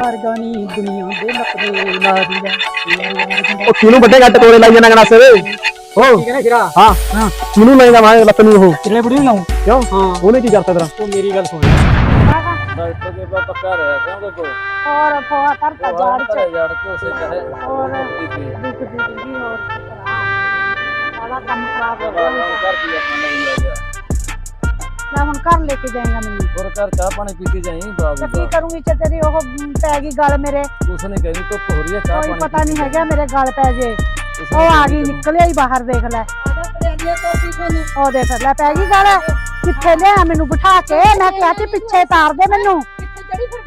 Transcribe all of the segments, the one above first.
ਵਰਗਾ ਨਹੀਂ ਦੁਨੀਆ ਦੇ ਮਕਰੇ ਮਾਰੀਆ ਉਹ ਕਿਨੂੰ ਵੱਡੇ ਘੱਟ ਕੋਲੇ ਲਾਈ ਜਾਣਾ ਗਣਾਸੇ ਵੇ। ਹੋ ਠੀਕ ਹੈ ਸਿਰਾ ਹਾਂ। ਹਾਂ ਕਿਨੂੰ ਲਾਈ ਦਾ ਮਾਰੇ ਲੱਤ ਨੂੰ ਉਹ। ਕਿਰਲੇ ਬੁੜੀ ਨੂੰ ਲਾਉਂ? ਕਿਉਂ? ਹਾਂ। ਉਹਨੇ ਕੀ ਕਰਤਾ ਤੇਰਾ? ਤੂੰ ਮੇਰੀ ਗੱਲ ਸੁਣ। ਡਾਕਟਰ ਦੇ ਬਾ ਪੱਕਾ ਰਹਿ ਕਿਉਂ ਕੋ ਹੋਰ ਫੋਆ ਕਰਤਾ ਜਾੜ ਚ। ਜਾੜ ਚ ਉਸੇ ਕਹੇ ਹੋਰ ਦੁੱਖ ਦੀ ਦੀ ਹੋਰ। ਸਾਰਾ ਕੰਮ ਖਰਾਬ ਹੋ ਗਿਆ। ਕਰ ਦਿਆ ਮੈਂ ਹੁਣ ਘਰ ਲੈ ਕੇ ਜਾਏਗਾ ਮੈਨੂੰ। ਹੋਰ ਘਰ ਚਾਹ ਪਾਣੀ ਪੀਤੀ ਜਾਈਂ ਤੇ ਬਾਬੂ ਕੀ ਕਰੂੰਗੀ ਜੇ ਤੇਰੀ ਉਹ ਪੈ ਗਈ ਗੱਲ ਮੇਰੇ? ਉਸਨੇ ਕਹਿੰਦੀ ਧੁੱਪ ਹੋ ਰਹੀ ਹੈ ਕੋਈ ਪਤਾ ਨਹੀਂ ਹੈਗਾ ਮੇਰੇ ਗੱਲ ਪੈ ਜੇ। ਉਹ ਆ ਗਈ ਨਿਕਲਿਆ ਹੀ ਬਾਹਰ ਦੇਖ ਲੈ। ਉਹ ਦੇਖ ਲੈ ਪੈ ਗਈ ਗੱਲ। ਕਿੱਥੇ ਲਿਆ ਮੈਨੂੰ ਬਿਠਾ ਕੇ? ਮੈਂ ਕਿਹਾ ਸੀ ਪਿੱਛੇ ਤਾਰ ਦੇ ਮੈਨੂੰ।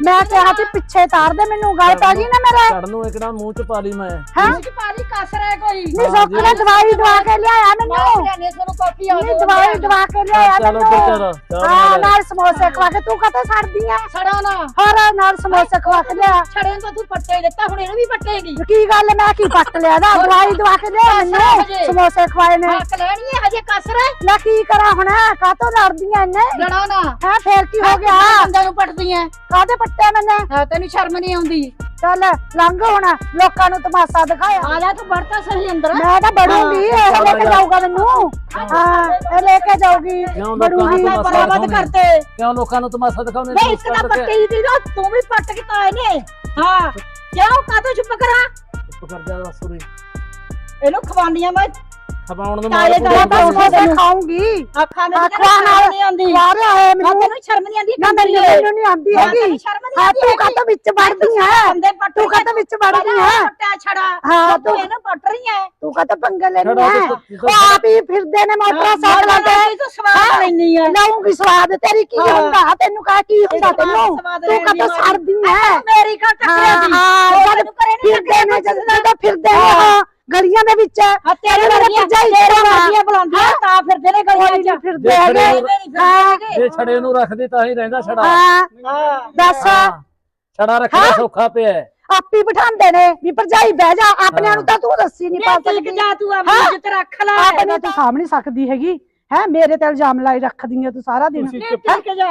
ਮੈਂ ਕਿਹਾ ਸੀ ਪਿੱਛੇ ਤਾਰ ਦੇ ਮੈਨੂੰ ਗਾਲ ਪਾ ਗਈ ਨਾ ਮੇਰਾ। ਚੜ ਨੂੰ ਇੱਕਦਮ ਮੂੰਹ ਚ ਪਾ ਲਈ ਮੈਂ। ਹਾਂ? ਚ ਪਾ ਲਈ ਕਸਰ ਹੈ ਕੋਈ। ਨਹੀਂ ਸੁੱਕ ਨੇ ਦਵਾਈ ਦਵਾ ਕੇ ਲਿਆਇਆ ਮੈਨੂੰ। ਲੈਣੇ ਤੁਹਾਨੂੰ ਕਾਪੀ ਆ ਨਹੀਂ ਦਵਾਈ ਦਵਾ ਕੇ ਲਿਆਇਆ ਚਲੋ ਚਲੋ ਹਾਂ ਨਾਲ। ਸਮੋਸੇ ਖਵਾ ਕੇ। ਤੂੰ ਕਦੇ ਛੱਡਦੀ ਆ? ਛੜਾ ਨਾ। ਹੋਰ ਨਾਲ ਸਮੋਸੇ ਖਵਾ ਕੇ ਲਿਆ। ਛੜੇ ਤਾਂ ਤੂੰ ਪੱਟੇ ਦਿੱਤਾ ਹੁਣ ਇਹਨੂੰ ਵੀ ਪੱਟੇਗੀ। ਕੀ ਗੱਲ ਮੈਂ ਕੀ ਪੱਟ ਲਿਆ? ਦਾ ਦਵਾਈ ਦਵਾ ਕੇ ਲਿਆ ਮੈਨੂੰ। ਸਮੋਸੇ ਖਵਾਏ ਨੇ ਹੱਕ ਲੈਣੀ ਹੈ ਹਜੇ ਕਸਰ ਹੈ ਮੈਂ ਕੀ ਕਰਾਂ ਹੁਣ? ਕਾਤੋਂ ਲੜਦੀਆਂ ਨੇ ਲੜੋ ਨਾ। ਹਾਂ ਫੇਰ ਕੀ ਹੋ ਗਿਆ? ਬੰਦੇ ਨੂੰ ਕੁੱਟਿਆ ਮੈਨੇ। ਹਾਂ ਤੈਨੂੰ ਸ਼ਰਮ ਨਹੀਂ ਆਉਂਦੀ? ਚੱਲ ਲੰਘ ਹੁਣ। ਲੋਕਾਂ ਨੂੰ ਤਮਾਸ਼ਾ ਦਿਖਾਇਆ ਆ ਜਾ ਤੂੰ ਵੜਤਾ ਸਹੀ ਅੰਦਰ। ਮੈਂ ਤਾਂ ਬੜੂੰਗੀ ਇਹ ਲੈ ਕੇ ਜਾਊਗਾ ਮੈਨੂੰ। ਹਾਂ ਇਹ ਲੈ ਕੇ ਜਾਊਗੀ। ਕਿਉਂ ਲੋਕਾਂ ਕਰਤੇ। ਕਿਉਂ ਲੋਕਾਂ ਨੂੰ ਤਮਾਸ਼ਾ ਦਿਖਾਉਂਦੇ ਨਹੀਂ ਇੱਕ ਪੱਟੀ ਦੀ ਨਾ ਤੂੰ ਵੀ ਪੱਟ ਕੇ ਤਾਂ ਆਏ ਨੇ। ਹਾਂ। ਕਿਉਂ? ਕਾਤੋਂ ਚੁੱਪ ਕਰਾਂ? ਚੁੱਪ ਕਰ ਜਾ ਸੁਰੇ ਇਹਨੂੰ ਖਵਾਨੀਆਂ ਮੈਂ। ਹੱਥ ਪਾਉਣ ਮਾਰੇ ਤਾਂ ਉਹ ਤੇ ਖਾਉਂਗੀ ਅੱਖਾਂ ਨਹੀਂ ਆਉਂਦੀ। ਵਾਰਿਆ ਹੈ ਮੈਨੂੰ। ਸ਼ਰਮ ਨਹੀਂ ਆਉਂਦੀ ਨਾ ਮੈਨੂੰ ਮੈਨੂੰ ਨਹੀਂ ਆਉਂਦੀ ਹੈਗੀ। ਹਾਂ ਤੂੰ ਕਾਹਤੋਂ ਵਿੱਚ ਵੜਦੀ ਹੈ? ਤੂੰ ਕਾਹਤੋਂ ਵਿੱਚ ਵੜਦੀ ਹੈ? ਟਾ ਛੜਾ। ਹਾਂ ਤੂੰ ਇਹਨੂੰ ਪੱਟ ਰਹੀ ਹੈ ਤੂੰ ਕਾਹਤੋਂ ਪੰਗੇ ਲੈਣੀ ਹੈ? ਉਹ ਆਪ ਹੀ ਫਿਰਦੇ ਨੇ ਮੋਟਰਸਾਈਕਲਾਂ ਤੇ। ਤੂੰ ਸਵਾਦ ਲੈਣੀ ਹੈ ਲਾਉਂਗੀ ਸਵਾਦ ਤੇਰੀ ਕੀ ਹੁੰਦਾ? ਤੈਨੂੰ ਕਾ ਕੀ ਹੁੰਦਾ ਤੈਨੂੰ? ਤੂੰ ਕਾਹਤੋਂ ਸਰਦੀ ਹੈ? ਮੇਰੀ ਕਾ ਟੱਕਰਿਆ ਦੀ। ਹਾਂ ਉਹ ਕਰੇ ਨਹੀਂ ਫਿਰਦੇ ਨੇ ਜਦੋਂ ਫਿਰਦੇ ਹਾਂ। ਗਲੀਆਂ ਦੇ ਵਿੱਚ ਹਾਂ। ਤੇਰੇ ਵਰਗੀਆਂ ਤੇਰੇ। ਵਰਗੀਆਂ ਬੁਲਾਉਂਦੀਆਂ ਤਾਂ ਫਿਰਦੇ ਨੇ ਗਲੀਆਂ 'ਚ। ਫਿਰਦੇ ਹੈਗੇ। ਹਾਂ। ਜੇ ਛੜੇ ਨੂੰ ਰੱਖਦੀ ਤਾਂ ਹੀ ਰਹਿੰਦਾ ਛੜਾ। ਹਾਂ। ਦੱਸ। ਛੜਾ ਰੱਖਣਾ ਸੌਖਾ ਪਿਆ। ਆਪੀ ਬਿਠਾਉਂਦੇ ਨੇ ਵੀ ਭਰਜਾਈ ਬਹਿ ਜਾ ਆਪਣਿਆਂ ਨੂੰ ਤਾਂ ਤੂੰ ਦੱਸੀ ਨਹੀਂ ਪਾ ਸਕਦੀ। ਜਾ ਤੂੰ। ਆਪਣੀ ਇੱਜ਼ਤ ਰੱਖ ਲੈ ਆਪਣੇ ਤੂੰ ਸਾਹਮਣੇ ਸਕਦੀ ਹੈਗੀ। ਹੈ ਮੇਰੇ ਤੇ ਇਲਜ਼ਾਮ ਲਾਈ ਰੱਖਦੀ ਹੈ ਤੂੰ ਸਾਰਾ ਦਿਨ। ਟਿਕ ਜਾ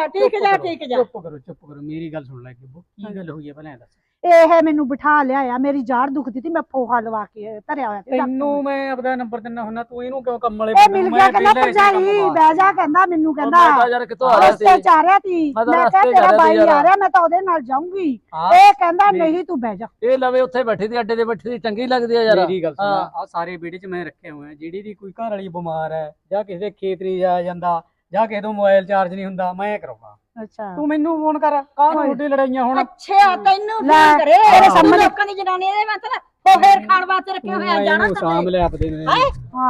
ਟਿਕ ਜਾ ਟਿਕ ਜਾ ਚੁੱਪ ਕਰੋ ਚੁੱਪ ਕਰੋ। ਮੇਰੀ ਗੱਲ ਸੁਣ ਲੈ ਕਿ ਕੀ ਗੱਲ ਹੋਈ ਹੈ ਇਹ ਦੱਸ। ਇਹ ਮੈਨੂੰ ਬਿਠਾ ਲਿਆਇਆ ਮੇਰੀ ਜਾੜ ਦੁਖਦੀ ਤੀ ਮੈਂ ਫੋਹਾ ਲਵਾ ਕੇ ਧਰਿਆ ਹੋਇਆ ਤੇ ਤੈਨੂੰ ਮੈਂ ਆਪਦਾ ਨੰਬਰ ਦਿੰਦਾ ਹੁੰਦਾ ਤੂੰ ਇਹਨੂੰ ਕਿਉਂ ਕੰਮ ਵਾਲੇ ਇਹ ਮਿਲ ਗਿਆ ਕਹਿੰਦਾ ਭਰਜਾਈ ਬਹਿ ਜਾ ਕਹਿੰਦਾ ਮੈਨੂੰ ਕਹਿੰਦਾ ਮੈਂ ਤਾਂ ਯਾਰ ਕਿਤੋਂ ਆ ਰਿਹਾ ਸੀ? ਰਸਤੇ ਚ ਆ ਰਿਹਾ ਤੀ ਮੈਂ ਤਾਂ ਮੈਂ ਕਿਹਾ ਰਸਤੇ ਚ ਆ ਤੇਰਾ ਰਿਹਾ ਸੀ ਬਾਈ ਯਾਰ। ਆ ਰਿਹਾ ਮੈਂ ਤਾਂ ਉਹਦੇ ਨਾਲ ਜਾਊਂਗੀ। ਹਾਂ। ਇਹ ਕਹਿੰਦਾ ਨਹੀਂ ਤੂੰ ਬਹਿ ਜਾ। ਇਹ ਲਵੇ ਉੱਥੇ ਬੈਠੀ ਦੀ ਅੱਡੇ ਤੇ ਬੈਠੀ ਦੀ ਚੰਗੀ ਲੱਗਦੀ ਆ ਯਾਰ। ਮੇਰੀ ਗੱਲ ਸੁਣ ਹਾਂ। ਆ ਸਾਰੇ ਵਿਹੜੇ 'ਚ ਮੈਂ ਰੱਖੇ ਹੋਏ ਆ ਜਿਹੜੀ ਦੀ ਕੋਈ ਘਰ ਵਾਲੀ ਬਿਮਾਰ ਹੈ ਜਾਂ ਕਿਸੇ ਦੇ ਖੇਤ ਨਹੀਂ ਜਾਇਆ ਜਾਂਦਾ ਜਾਂ ਕਿਸੇ ਤੋਂ ਮੋਬਾਈਲ ਚਾਰਜ ਨਹੀਂ ਹੁੰਦਾ ਮੈਂ ਕਰਾਉਣਾ। ਅੱਛਾ। ਤੂੰ ਮੈਨੂੰ ਫੋਨ ਕਰ ਕਾਹਨੂੰ। ਉੱਡੀ ਲੜਾਈਆਂ ਹੁਣ? ਅੱਛਾ ਤੈਨੂੰ ਲੈ, ਫੋਨ ਕਰੇ। ਤੇਰੇ ਤੂੰ ਸਾਹਮਣੇ- ਲੋਕਾਂ ਦੀ ਜਨਾਨੀ ਦੇ ਮਤਲਬ ਫੋਫੇਰ ਖਾਣ ਵਾਸਤੇ ਰੱਖੇ ਹੋਏ ਆ ਜਾਣਾ ਇਹਨੂੰ ਸਾਂਭ ਲਿਆ ਆਪਦੇ ਨੇ।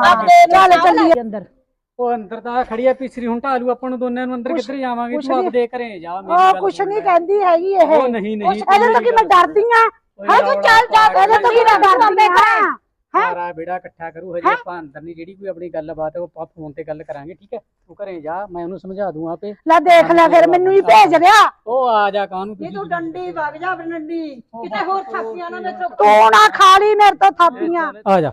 ਆਪਦੇ ਚੱਲ ਨਾਲ ਚੱਲੀਏ। ਅੰਦਰ। ਉਹ ਅੰਦਰ ਤਾਂ ਖੜੀ ਆ ਪਿਛਰੀ ਹੁਣ ਢਾਲੂ ਆਪਾਂ ਨੂੰ ਦੋਨਿਆਂ ਨੂੰ ਅੰਦਰ ਕਿੱਧਰ ਜਾਵਾਂਗੇ? ਤੂੰ। ਆਪਦੇ ਘਰੇ ਜਾ ਮੇਰੀ ਉਹ ਗੱਲ ਕੁਛ ਨਹੀਂ ਲੈ। ਕਹਿੰਦੀ ਹੈਗੀ ਇਹ। ਉਹ ਨਹੀਂ ਨਹੀਂ ਇਹਦੇ ਤੋਂ ਕੀ ਮੈਂ ਡਰਦੀ ਆ? ਹਾਂ ਤੂੰ ਚੱਲ ਜਾ ਇਹਦੇ ਤੋਂ ਕੀ ਮੈਂ ਡਰਦੀ ਆ? ਸਾਰਾ ਬੇੜਾ ਇਕੱਠਾ ਕਰੂ ਹਜੇ ਆਪਾਂ ਅੰਦਰ ਨਹੀਂ ਜਿਹੜੀ ਕੋਈ ਆਪਣੀ ਗੱਲਬਾਤ ਹੈ ਉਹ ਆਪਾਂ ਫੋਨ ਤੇ ਗੱਲ ਕਰਾਂਗੇ ਠੀਕ ਹੈ? ਤੂੰ ਘਰੇ ਜਾ ਮੈਂ ਉਹਨੂੰ ਸਮਝਾ ਦੂੰ ਆਪੇ। ਲੈ ਦੇਖ ਲੈ ਫਿਰ ਮੈਨੂੰ ਹੀ। ਭੇਜ ਰਿਹਾ ਉਹ ਆ ਜਾ ਕਾਹਨੂੰ ਇਹ ਤੂੰ ਡੰਡੀ ਵਗ ਜਾ ਡੰਡੀ ਕਿਤੇ ਹੋਰ ਥਾਪੀਆਂ ਨਾ ਮੇਥੋਂ ਤੂੰ ਨਾ ਖਾ ਲਈ ਮੇਰੇ ਤੋਂ ਥਾਪੀਆਂ। ਆ ਜਾ।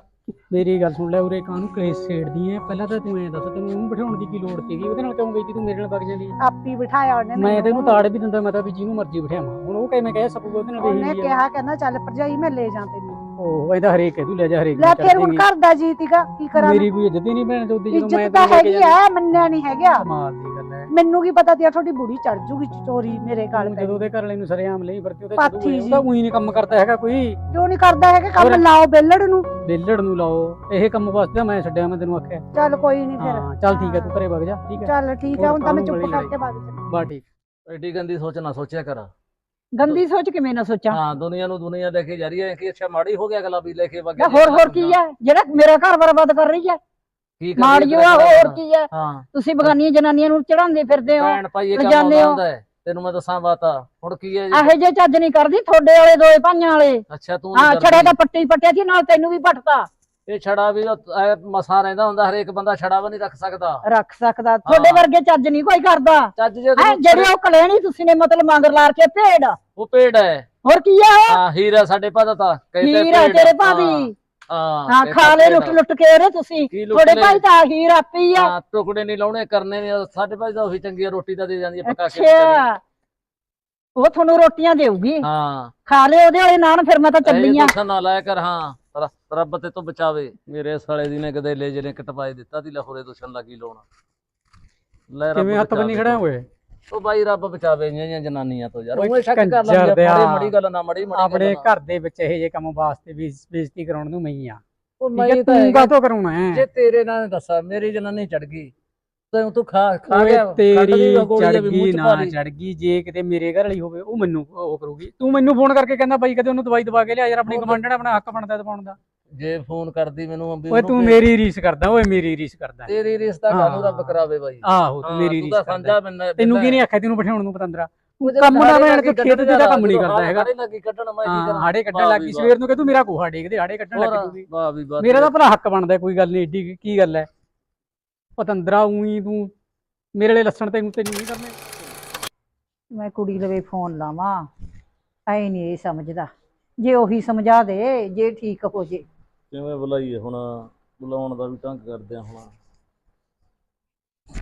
ਮੇਰੀ ਗੱਲ ਸੁਣ ਲੈ ਉਰੇ ਕਾਹਨੂੰ ਕਲੇਸ਼ ਛੇੜਦੀ ਐ? ਪਹਿਲਾਂ ਤਾਂ ਤੂੰ ਐਂ ਦੱਸ ਤੈਨੂੰ ਉਹਨੂੰ ਬਿਠਾਉਣ ਦੀ ਕੀ ਲੋੜ ਸੀਗੀ? ਉਹਦੇ ਨਾਲ ਕਿਉਂ ਗਈ ਸੀ ਤੂੰ ਮੇਰੇ ਨਾਲ ਵਗ ਜਾਂਦੀ? ਆਪੀ ਬਿਠਾਇਆ ਉਹਨੇ ਮੈਂ। ਤੈਨੂੰ ਤਾੜ ਵੀ ਦਿੰਦਾ ਮੈਂ ਤਾਂ ਵੀ ਜਿਹਨੂੰ ਮਰਜ਼ੀ ਬਿਠਾਵਾਂ। ਹੁਣ ਉਹ ਕਹਿ ਸਕੂਗਾ ਉਹਦੇ ਨਾਲ ਉਹਨੇ ਕਿਹਾ ਕਹਿੰਦਾ ਚੱਲ ਭਰਜਾਈ ਮੈਂ ਲੈ ਜਾ ਤੈਨੂੰ। ਉਹ ਇਹਦਾ ਹਰੇਕ ਤੂੰ ਲੈ ਜਾ ਹਰੇਕ ਲੈ ਨੂੰ ਫਿਰ ਹੁਣ ਘਰ ਦਾ ਜੀ ਤੀਗਾ ਕੀ ਕਰਾਂ ਮੇਰੀ ਕੋਈ ਇੱਜ਼ਤ ਹੀ ਨਹੀਂ ਭੈਣ ਚੋਦੀ ਜਦੋਂ ਮੈਂ ਇੱਜ਼ਤ ਤਾਂ ਹੈਗੀ ਆ ਮੰਨਿਆ ਨਹੀਂ ਹੈਗਾ। ਕਮਾਲ ਦੀ ਗੱਲ ਹੈ। ਮੈਨੂੰ ਕੀ ਪਤਾ ਤੀ ਤੁਹਾਡੀ ਬੁੜੀ ਚੜ ਜੂਗੀ ਚੋਰੀ ਮੇਰੇ ਗਲ ਤੂੰ। ਜਦੋਂ ਉਹਦੇ ਘਰ ਵਾਲੇ ਨੂੰ ਸਰੇਆਮ ਲਈ ਵਰਤੀ ਉਹਦੇ ਚੜੂ ਜੀ। ਉਹਦਾ ਉਹੀ ਨਹੀਂ ਕੰਮ ਕਰਦਾ ਹੈਗਾ ਕੋਈ। ਕਿਉਂ ਨਹੀਂ ਕਰਦਾ ਹੈਗਾ ਕੰਮ? ਲਾਓ ਬੇਲੜ ਨੂੰ। ਬੇਲੜ ਨੂੰ ਲਾਓ ਇਹ ਕੰਮ ਵਾਸਤੇ ਮੈਂ ਛੱਡਿਆ ਮੈਂ ਤੈਨੂੰ ਆਖਿਆ। ਚੱਲ ਕੋਈ ਨਹੀਂ ਫਿਰ। ਹਾਂ ਚੱਲ ਠੀਕ ਹੈ ਤੂੰ ਘਰੇ ਵਗ ਜਾ ਠੀਕ ਹੈ। ਚੱਲ ਠੀਕ ਹੈ ਹੁਣ ਤਾਂ ਮੈਂ ਚੁੱਪ ਕਰਕੇ ਬਾਗ ਚੱਲੀ ਬਾ ਠੀਕ। ਐਡੀ ਗੰਦੀ ਸੋਚ ਨਾ ਸੋਚਿਆ ਕਰ। ਗੰਦੀ ਸੋਚ ਕਿਵੇਂ ਨਾ ਸੋਚਾਂ? ਹਾਂ ਦੁਨੀਆ ਨੂੰ ਦੁਨੀਆ ਲੈ ਕੇ ਜਾ ਰਹੀ ਹੈ ਕਿ ਅੱਛਾ ਮਾੜੀ ਹੋ ਗਿਆ ਅਗਲਾ ਵੀ ਲੈ ਕੇ ਵਗ ਨਾ ਹੋਰ ਹੋਰ ਕੀ ਹੈ? ਜਿਹੜਾ ਮੇਰਾ ਘਰ ਬਰਬਾਦ ਕਰ ਰਹੀ ਹੈ। ਕੀ ਕਰੀਏ ਮਾੜੀਓ ਆ ਹੋਰ? ਕੀ ਹੈ? ਹਾਂ। ਤੁਸੀਂ ਬਗਾਨੀਆਂ ਜਨਾਨੀਆਂ ਨੂੰ ਚੜਾਉਂਦੇ ਫਿਰਦੇ ਹੋ ਭੈਣ ਭਾਈ ਇਹ ਕੰਮ ਲਿਜਾਂਦੇ ਆਉਂਦਾ ਹੋ। ਹੁੰਦਾ ਹੈ। ਤੈਨੂੰ ਮੈਂ ਦੱਸਾਂ ਬਾਤ। ਆ ਹੁਣ ਕੀ ਹੈ ਜੀ? ਇਹੋ ਜੇ ਚੱਜ ਨਹੀਂ ਕਰਦੀ ਤੁਹਾਡੇ ਵਾਲੇ ਦੋਏ ਭਾਈਆਂ ਵਾਲੇ। ਅੱਛਾ ਤੂੰ ਹਾਂ ਨਹੀਂ ਛੜਾ ਕਰਦੀ। ਤਾਂ ਪੱਟੀ ਪੱਟਿਆ ਸੀ ਨਾਲ ਤੈਨੂੰ ਵੀ ਪੱਟਤਾ। ਇਹ ਛੜਾ ਵੀ ਮਸਾ ਰਹਿੰਦਾ ਹੁੰਦਾ ਹਰੇਕ ਬੰਦਾ ਛੜਾ ਵੀ ਨਹੀਂ ਰੱਖ ਸਕਦਾ। ਰੱਖ ਸਕਦਾ। ਤੁਹਾਡੇ ਵਰਗੇ ਚੱਜ ਨਹੀਂ ਕੋਈ ਕਰਦਾ। ਚੱਜ ਜਿਹੜੇ ਉਹ ਕਲੇਣੀ ਤੁਸੀਂ ਨੇ ਮਤਲਬ ਮੰਗਰ ਲਾਰ ਕੇ ਭੇਡ। ਉਹ ਪੇੜ ਹੈ। ਹੋਰ ਕੀ ਹੈ ਉਹ? ਹਾਂ ਹੀਰਾ ਸਾਡੇ ਭਾਦਾ ਤਾਂ ਕਹਿੰਦੇ ਹੀਰ ਤੇਰੇ ਭਾਬੀ ਹਾਂ। ਖਾ ਲੈ। ਲੁੱਟ ਲੁੱਟ ਕੇ ਉਹਦੇ ਤੁਸੀਂ। ਲਏ? ਭਾਈ ਤਾਂ ਹੀਰ ਆਪੀ ਆ। ਹਾਂ ਟੁਕੜੇ ਨਹੀਂ ਲਾਉਣੇ ਕਰਨੇ ਨੇ ਸਾਡੇ ਭਾਈ ਤਾਂ ਉਹੀ ਚੰਗੀ ਆ, ਰੋਟੀ ਤਾਂ ਦੇ ਜਾਂਦੀ ਹੈ ਪਕਾ ਕੇ। ਅੱਛਾ। ਉਹ ਤੁਹਾਨੂੰ ਰੋਟੀਆਂ ਦੇਊਗੀ। ਹਾਂ। ਖਾ ਲਿਓ ਉਹਦੇ ਵਾਲੇ ਨਾਨ ਫਿਰ ਮੈਂ ਤਾਂ ਚੱਲੀ ਆ। ਦੁੱਖ ਨਾ ਲਾਇਆ ਕਰ ਹਾਂ। ਰ- ਰੱਬ ਤੇ ਤੋਂ ਬਚਾਵੇ। ਮੇਰੇ ਸਾਲੇ ਦੀ ਨੇ ਕਦੇ ਲੈ ਜਨੇ ਕਟਵਾਏ ਦਿੱਤਾ ਦੀ ਲਹੋਰੇ ਦੁਸ਼ਣ ਲੱਗੀ ਲਾਉਣਾ। ਲੈ ਰੱਬ ਕਿਵੇਂ ਹੱਥ ਬੰਨੀ। ਖੜਾ ਹੋਏ? ਉਹ ਬਾਈ ਰੱਬ ਬਚਾਵੇ ਇੰਨੀਆਂ ਜਨਾਨੀਆਂ ਤੋਂ ਯਾਰ। ਉਹ ਸ਼ੱਕ ਕਰ ਲੈਂਦੇ। ਆ ਮਾੜੀ ਗੱਲ ਨਾ ਮੜੀ ਮੜੀ ਆਪਣੇ ਘਰ ਦੇ ਵਿੱਚ ਇਹ ਜੇ ਕੰਮ ਵਾਸਤੇ ਵੀ ਬੇਇੱਜ਼ਤੀ ਕਰਾਉਣ ਨੂੰ ਮੈਂ ਆ। ਉਹ ਮੈਂ ਤਾਂ ਤੂੰ ਹੈਗਾ। ਕਾਹਤੋਂ ਕਰਾਉਣਾ ਹੈ? ਜੇ ਤੇਰੇ ਨਾਲ ਦੱਸਾਂ ਮੇਰੀ ਜਨਾਨੀ ਚੜ ਗਈ। ਤੈਨੂੰ ਤੂੰ ਖਾ ਖਾ ਓਏ ਗਿਆ ਤੇਰੀ ਦੀ ਚੜ ਗਈ ਨਾ। ਚੜ ਗਈ ਜੇ ਕਿਤੇ ਮੇਰੇ ਘਰ ਵਾਲੀ ਹੋਵੇ ਉਹ ਮੈਨੂੰ ਉਹ ਕਰੂਗੀ। ਤੂੰ ਮੈਨੂੰ ਫੋਨ ਕਰਕੇ ਕਹਿੰਦਾ ਬਾਈ ਕਦੇ ਉਹਨੂੰ ਦਵਾਈ ਦਵਾ ਕੇ ਲਿਆ ਯਾਰ ਆਪਣੀ ਤਾਂ- ਕਮਾਂਡਰ ਆਪਣਾ ਹੱਕ ਬਣਦਾ ਦਵਾਉਣ ਦਾ। ਜੇ ਫੋਨ ਕਰਦੀ ਮੈਨੂੰ ਅੰਬੀ ਓਏ ਤੂੰ ਮੇਰੀ ਰੀਸ ਕਰਦਾ ਓਏ ਮੇਰੀ ਰੀਸ ਕਰਦਾ। ਤੇਰੀ ਰਿਸ਼ਤਾ ਹਾਂ। ਕਾਨੂੰ ਰੱਬ ਕਰਾਵੇ ਬਾਈ। ਆਹੋ ਤੂੰ ਮੇਰੀ ਤੂੰ ਰੀਸ ਤਾਂ ਕਰਦਾ। ਤੈਨੂੰ ਕੀ ਨਹੀਂ ਆਖਿਆ ਤੈਨੂੰ ਬਿਠਾਉਣ ਨੂੰ ਪਤੰਦਰਾ? ਕੰਮ ਨਾ ਲੱਗੀ ਚੋਦ ਖੇਤ ਕੱਢਣ ਦਾ ਕੰਮ ਨਹੀਂ ਕਰਦਾ ਹੈਗਾ। ਹਾੜੇ ਲੱਗੀ ਕੱਢਣ ਮੈਂ ਕੀ ਕਰਾਂ? ਹਾੜੇ ਕੱਢਣ ਲੱਗ। ਸਵੇਰ ਨੂੰ ਕਿ ਤੂੰ ਮੇਰਾ ਕੋਹਾ ਡੇਗਦੇ ਹਾੜੇ ਕੱਢਣ ਲੱਗ ਵਾਹ ਮੇਰਾ ਤਾਂ ਭਲਾ ਹੱਕ ਬਣਦਾ ਕੋਈ ਗੱਲ ਨਹੀਂ ਏਡੀ ਕੀ ਗੱਲ ਹੈ? ਪਤੰਦਰਾ ਉਹੀ ਤੂੰ। ਮੇਰੇ ਲਈ ਲੱਸਣ ਤੈਨੂੰ ਤੈਨੂੰ ਨਹੀਂ ਕਰਨੇ। ਮੈਂ ਕੁੜੀ ਲਵੇ ਫੋਨ ਲਾਵਾਂ। ਐ ਨਹੀਂ ਇਹ ਸਮਝਦਾ। ਜੇ ਉਹੀ ਸਮਝਾ ਦੇ ਜੇ ਠੀਕ ਹੋ ਜੇ। ਕਿਵੇਂ ਬੁਲਾਈਏ ਹੁਣ? ਬੁਲਾਉਣ ਦਾ ਵੀ ਢੰਗ ਕਰਦੇ ਆ ਹੁਣ।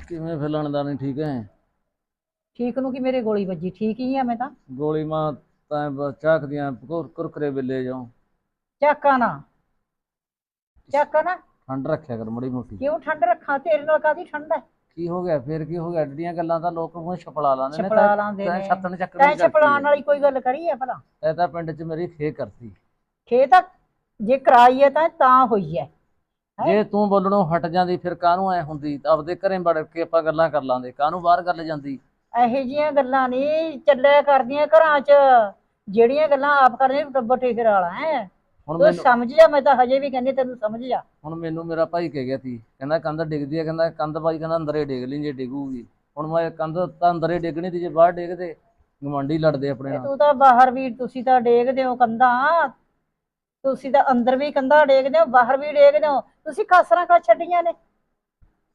ਕਿਵੇਂ ਫਿਲਣ ਦਾ ਨਹੀਂ ਠੀਕ ਹੈ ਠੀਕ ਨੂੰ ਕਿ ਮੇਰੇ ਗੋਲੀ ਵੱਜੀ? ਠੀਕ ਹੀ ਆ ਮੈਂ ਤਾਂ। ਗੋਲੀ ਮਾਂ ਤਾਂ ਬਸ ਕੁਰ- ਕੁਰਕਰੇ ਵੇਲੇ ਜਾਉ। ਚੱਕਾ ਨਾ ਚੱਕਾ ਨਾ ਠੰਡ ਰੱਖਿਆ ਕਰ ਮੜੀ ਮੋਟੀ। ਕਿਉਂ ਠੰਡ ਰੱਖਾਂ? ਤੇਰੇ ਨਾਲ ਕਾਦੀ ਠੰਡ ਹੈ ਕੀ ਹੋ ਗਿਆ? ਫੇਰ ਕੀ ਹੋ ਗਿਆ? ਐਡੀਆਂ ਗੱਲਾਂ ਤਾਂ ਲੋਕ ਮੂੰਹ ਛਪਲਾ ਲਾਉਂਦੇ ਨੇ ਛਪਲਾ ਲਾਉਂਦੇ ਨੇ। ਛੱਤਣ ਚੱਕਣੀ ਤੈਂ ਛਪਲਾਣ ਵਾਲੀ ਕੋਈ ਗੱਲ ਕਰੀ ਹੈ ਭਲਾ? ਐ ਤਾਂ ਪਿੰਡ 'ਚ ਮੇਰੀ ਖੇ ਕਰਤੀ। ਖੇ ਤਾਂ ਜੇ ਕਰਾਈ ਹੈ ਤਾਂ ਤਾਂ ਹੋਈ ਹੈ? ਜੇ ਤੂੰ ਬੋਲਣੋਂ ਹਟ ਜਾਂਦੀ ਫਿਰ ਕਾਹਨੂੰ ਐ ਹੁੰਦੀ? ਆਪਦੇ ਘਰੇ ਵੜ ਕੇ ਆਪਾਂ ਗੱਲਾਂ ਕਰ ਲਾਂਦੇ। ਕਾਹਨੂੰ ਬਾਹਰ ਗੱਲ ਜਾਂਦੀ? ਇਹੋ ਜੀਆਂ ਗੱਲਾਂ ਨਹੀਂ ਚੱਲਿਆ ਕਰਦੀਆਂ ਘਰਾਂ 'ਚ। ਜਿਹੜੀਆਂ ਗੱਲਾਂ ਆਪ ਕਰਦੀਆਂ ਟੱਬਰ ਠੇਕਰ ਵਾਲਾ ਹੈ? ਹੁਣ ਤੂੰ ਮੈਨੂੰ ਸਮਝ ਜਾ ਮੈਂ ਤਾਂ ਹਜੇ ਵੀ ਕਹਿੰਦੀ ਤੈਨੂੰ ਸਮਝ ਜਾ। ਹੁਣ ਮੈਨੂੰ ਮੇਰਾ ਭਾਈ ਕਹਿ ਗਿਆ ਸੀ ਕਹਿੰਦਾ ਕੰਧ ਡਿੱਗਦੀ ਹੈ ਕਹਿੰਦਾ ਕੰਧ ਬਾਈ ਕਹਿੰਦਾ ਅੰਦਰੇ ਡਿੱਗ ਲਈ ਜੇ ਡਿੱਗੂਗੀ। ਹੁਣ ਮੈਂ ਕੰਧ ਤਾਂ ਅੰਦਰੇ ਡਿੱਗਣੀ ਤੇ ਜੇ ਬਾਹਰ ਡਿੱਗਦੇ ਗਵਾਂਢੀ ਲੜਦੇ ਆਪਣੇ ਨਾਲ। ਤੂੰ ਤਾਂ ਬਾਹਰ ਵੀ ਤੁਸੀਂ ਤਾਂ ਡੇਗਦੇ ਹੋ ਕੰਧਾਂ। ਤੁਸੀਂ ਤਾਂ ਅੰਦਰ ਵੀ ਕੰਧਾਂ ਡੇਗਦੇ ਹੋ ਬਾਹਰ ਵੀ ਡੇਗਦੇ ਹੋ। ਤੁਸੀਂ ਕਾਸਰਾਂ ਕਾ ਛੱਡੀਆਂ ਨੇ।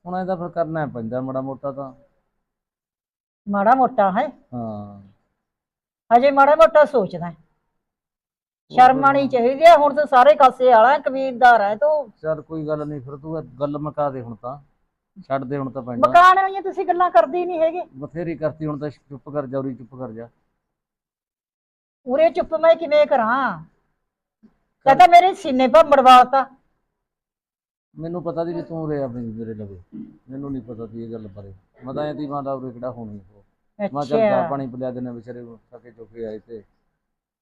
ਹੁਣ ਇਹਦਾ ਫਿਰ ਕਰਨਾ ਪੈਂਦਾ ਮਾੜਾ ਮੋਟਾ ਤਾਂ। ਮਾੜਾ ਮੋਟਾ ਹੈ। ਹਾਂ। ਹਜੇ ਮਾੜਾ ਮੋਟਾ ਸੋਚਦਾ ਹੈ। ਸ਼ਰਮ ਆਣੀ ਚਾਹੀਦੀ ਹੈ ਹੁਣ ਤੂੰ ਸਾਰੇ ਕਾਸੇ ਵਾਲਾ ਕਬੀਲਦਾਰ ਹੈ ਤੂੰ ਚੱਲ ਕੋਈ ਗੱਲ ਨਹੀਂ ਫਿਰ ਤੂੰ ਇਹ ਗੱਲ ਮੁਕਾ ਦੇ ਹੁਣ ਤਾਂ ਛੱਡ ਦੇ ਹੁਣ ਤਾਂ ਪੈਂਦਾ ਮਕਾਨ ਵਾਲੀਆਂ ਤੁਸੀਂ ਗੱਲਾਂ ਕਰਦੇ ਹੀ ਨਹੀਂ ਹੈਗੇ। ਬਥੇਰੀ ਕਰਤੀ ਹੁਣ ਤਾਂ ਚੁੱਪ ਕਰ ਜਾ ਉਰੀ ਚੁੱਪ ਕਰ ਜਾ। ਉਰੇ ਚੁੱਪ ਮੈਂ ਕਿਵੇਂ ਕਰਾਂ? ਕਹਤਾ ਮੇਰੇ ਸੀਨੇ ਪਰ ਮੜਵਾਤਾ ਮੈਨੂੰ ਪਤਾ ਸੀ ਵੀ ਤੂੰ ਰੇ ਆਪਣੀ ਮੇਰੇ ਲਵੇ। ਮੈਨੂੰ ਨਹੀਂ ਪਤਾ ਸੀ ਇਹ ਗੱਲ ਬਾਰੇ। ਮੈਂ ਤਾਂ ਐਂ ਤੀ ਮਾਂ ਦਾ ਉਰੇ ਕਿਹੜਾ ਹੋਣੀ ਉਹ। ਮੈਂ ਚੱਲ ਚਾਹ ਪਾਣੀ ਪਿਲਾ ਦੇਣਾ ਵਿਚਾਰੇ ਨੂੰ ਥੱਕੇ ਚੁੱਕੇ ਆਏ ਤੇ।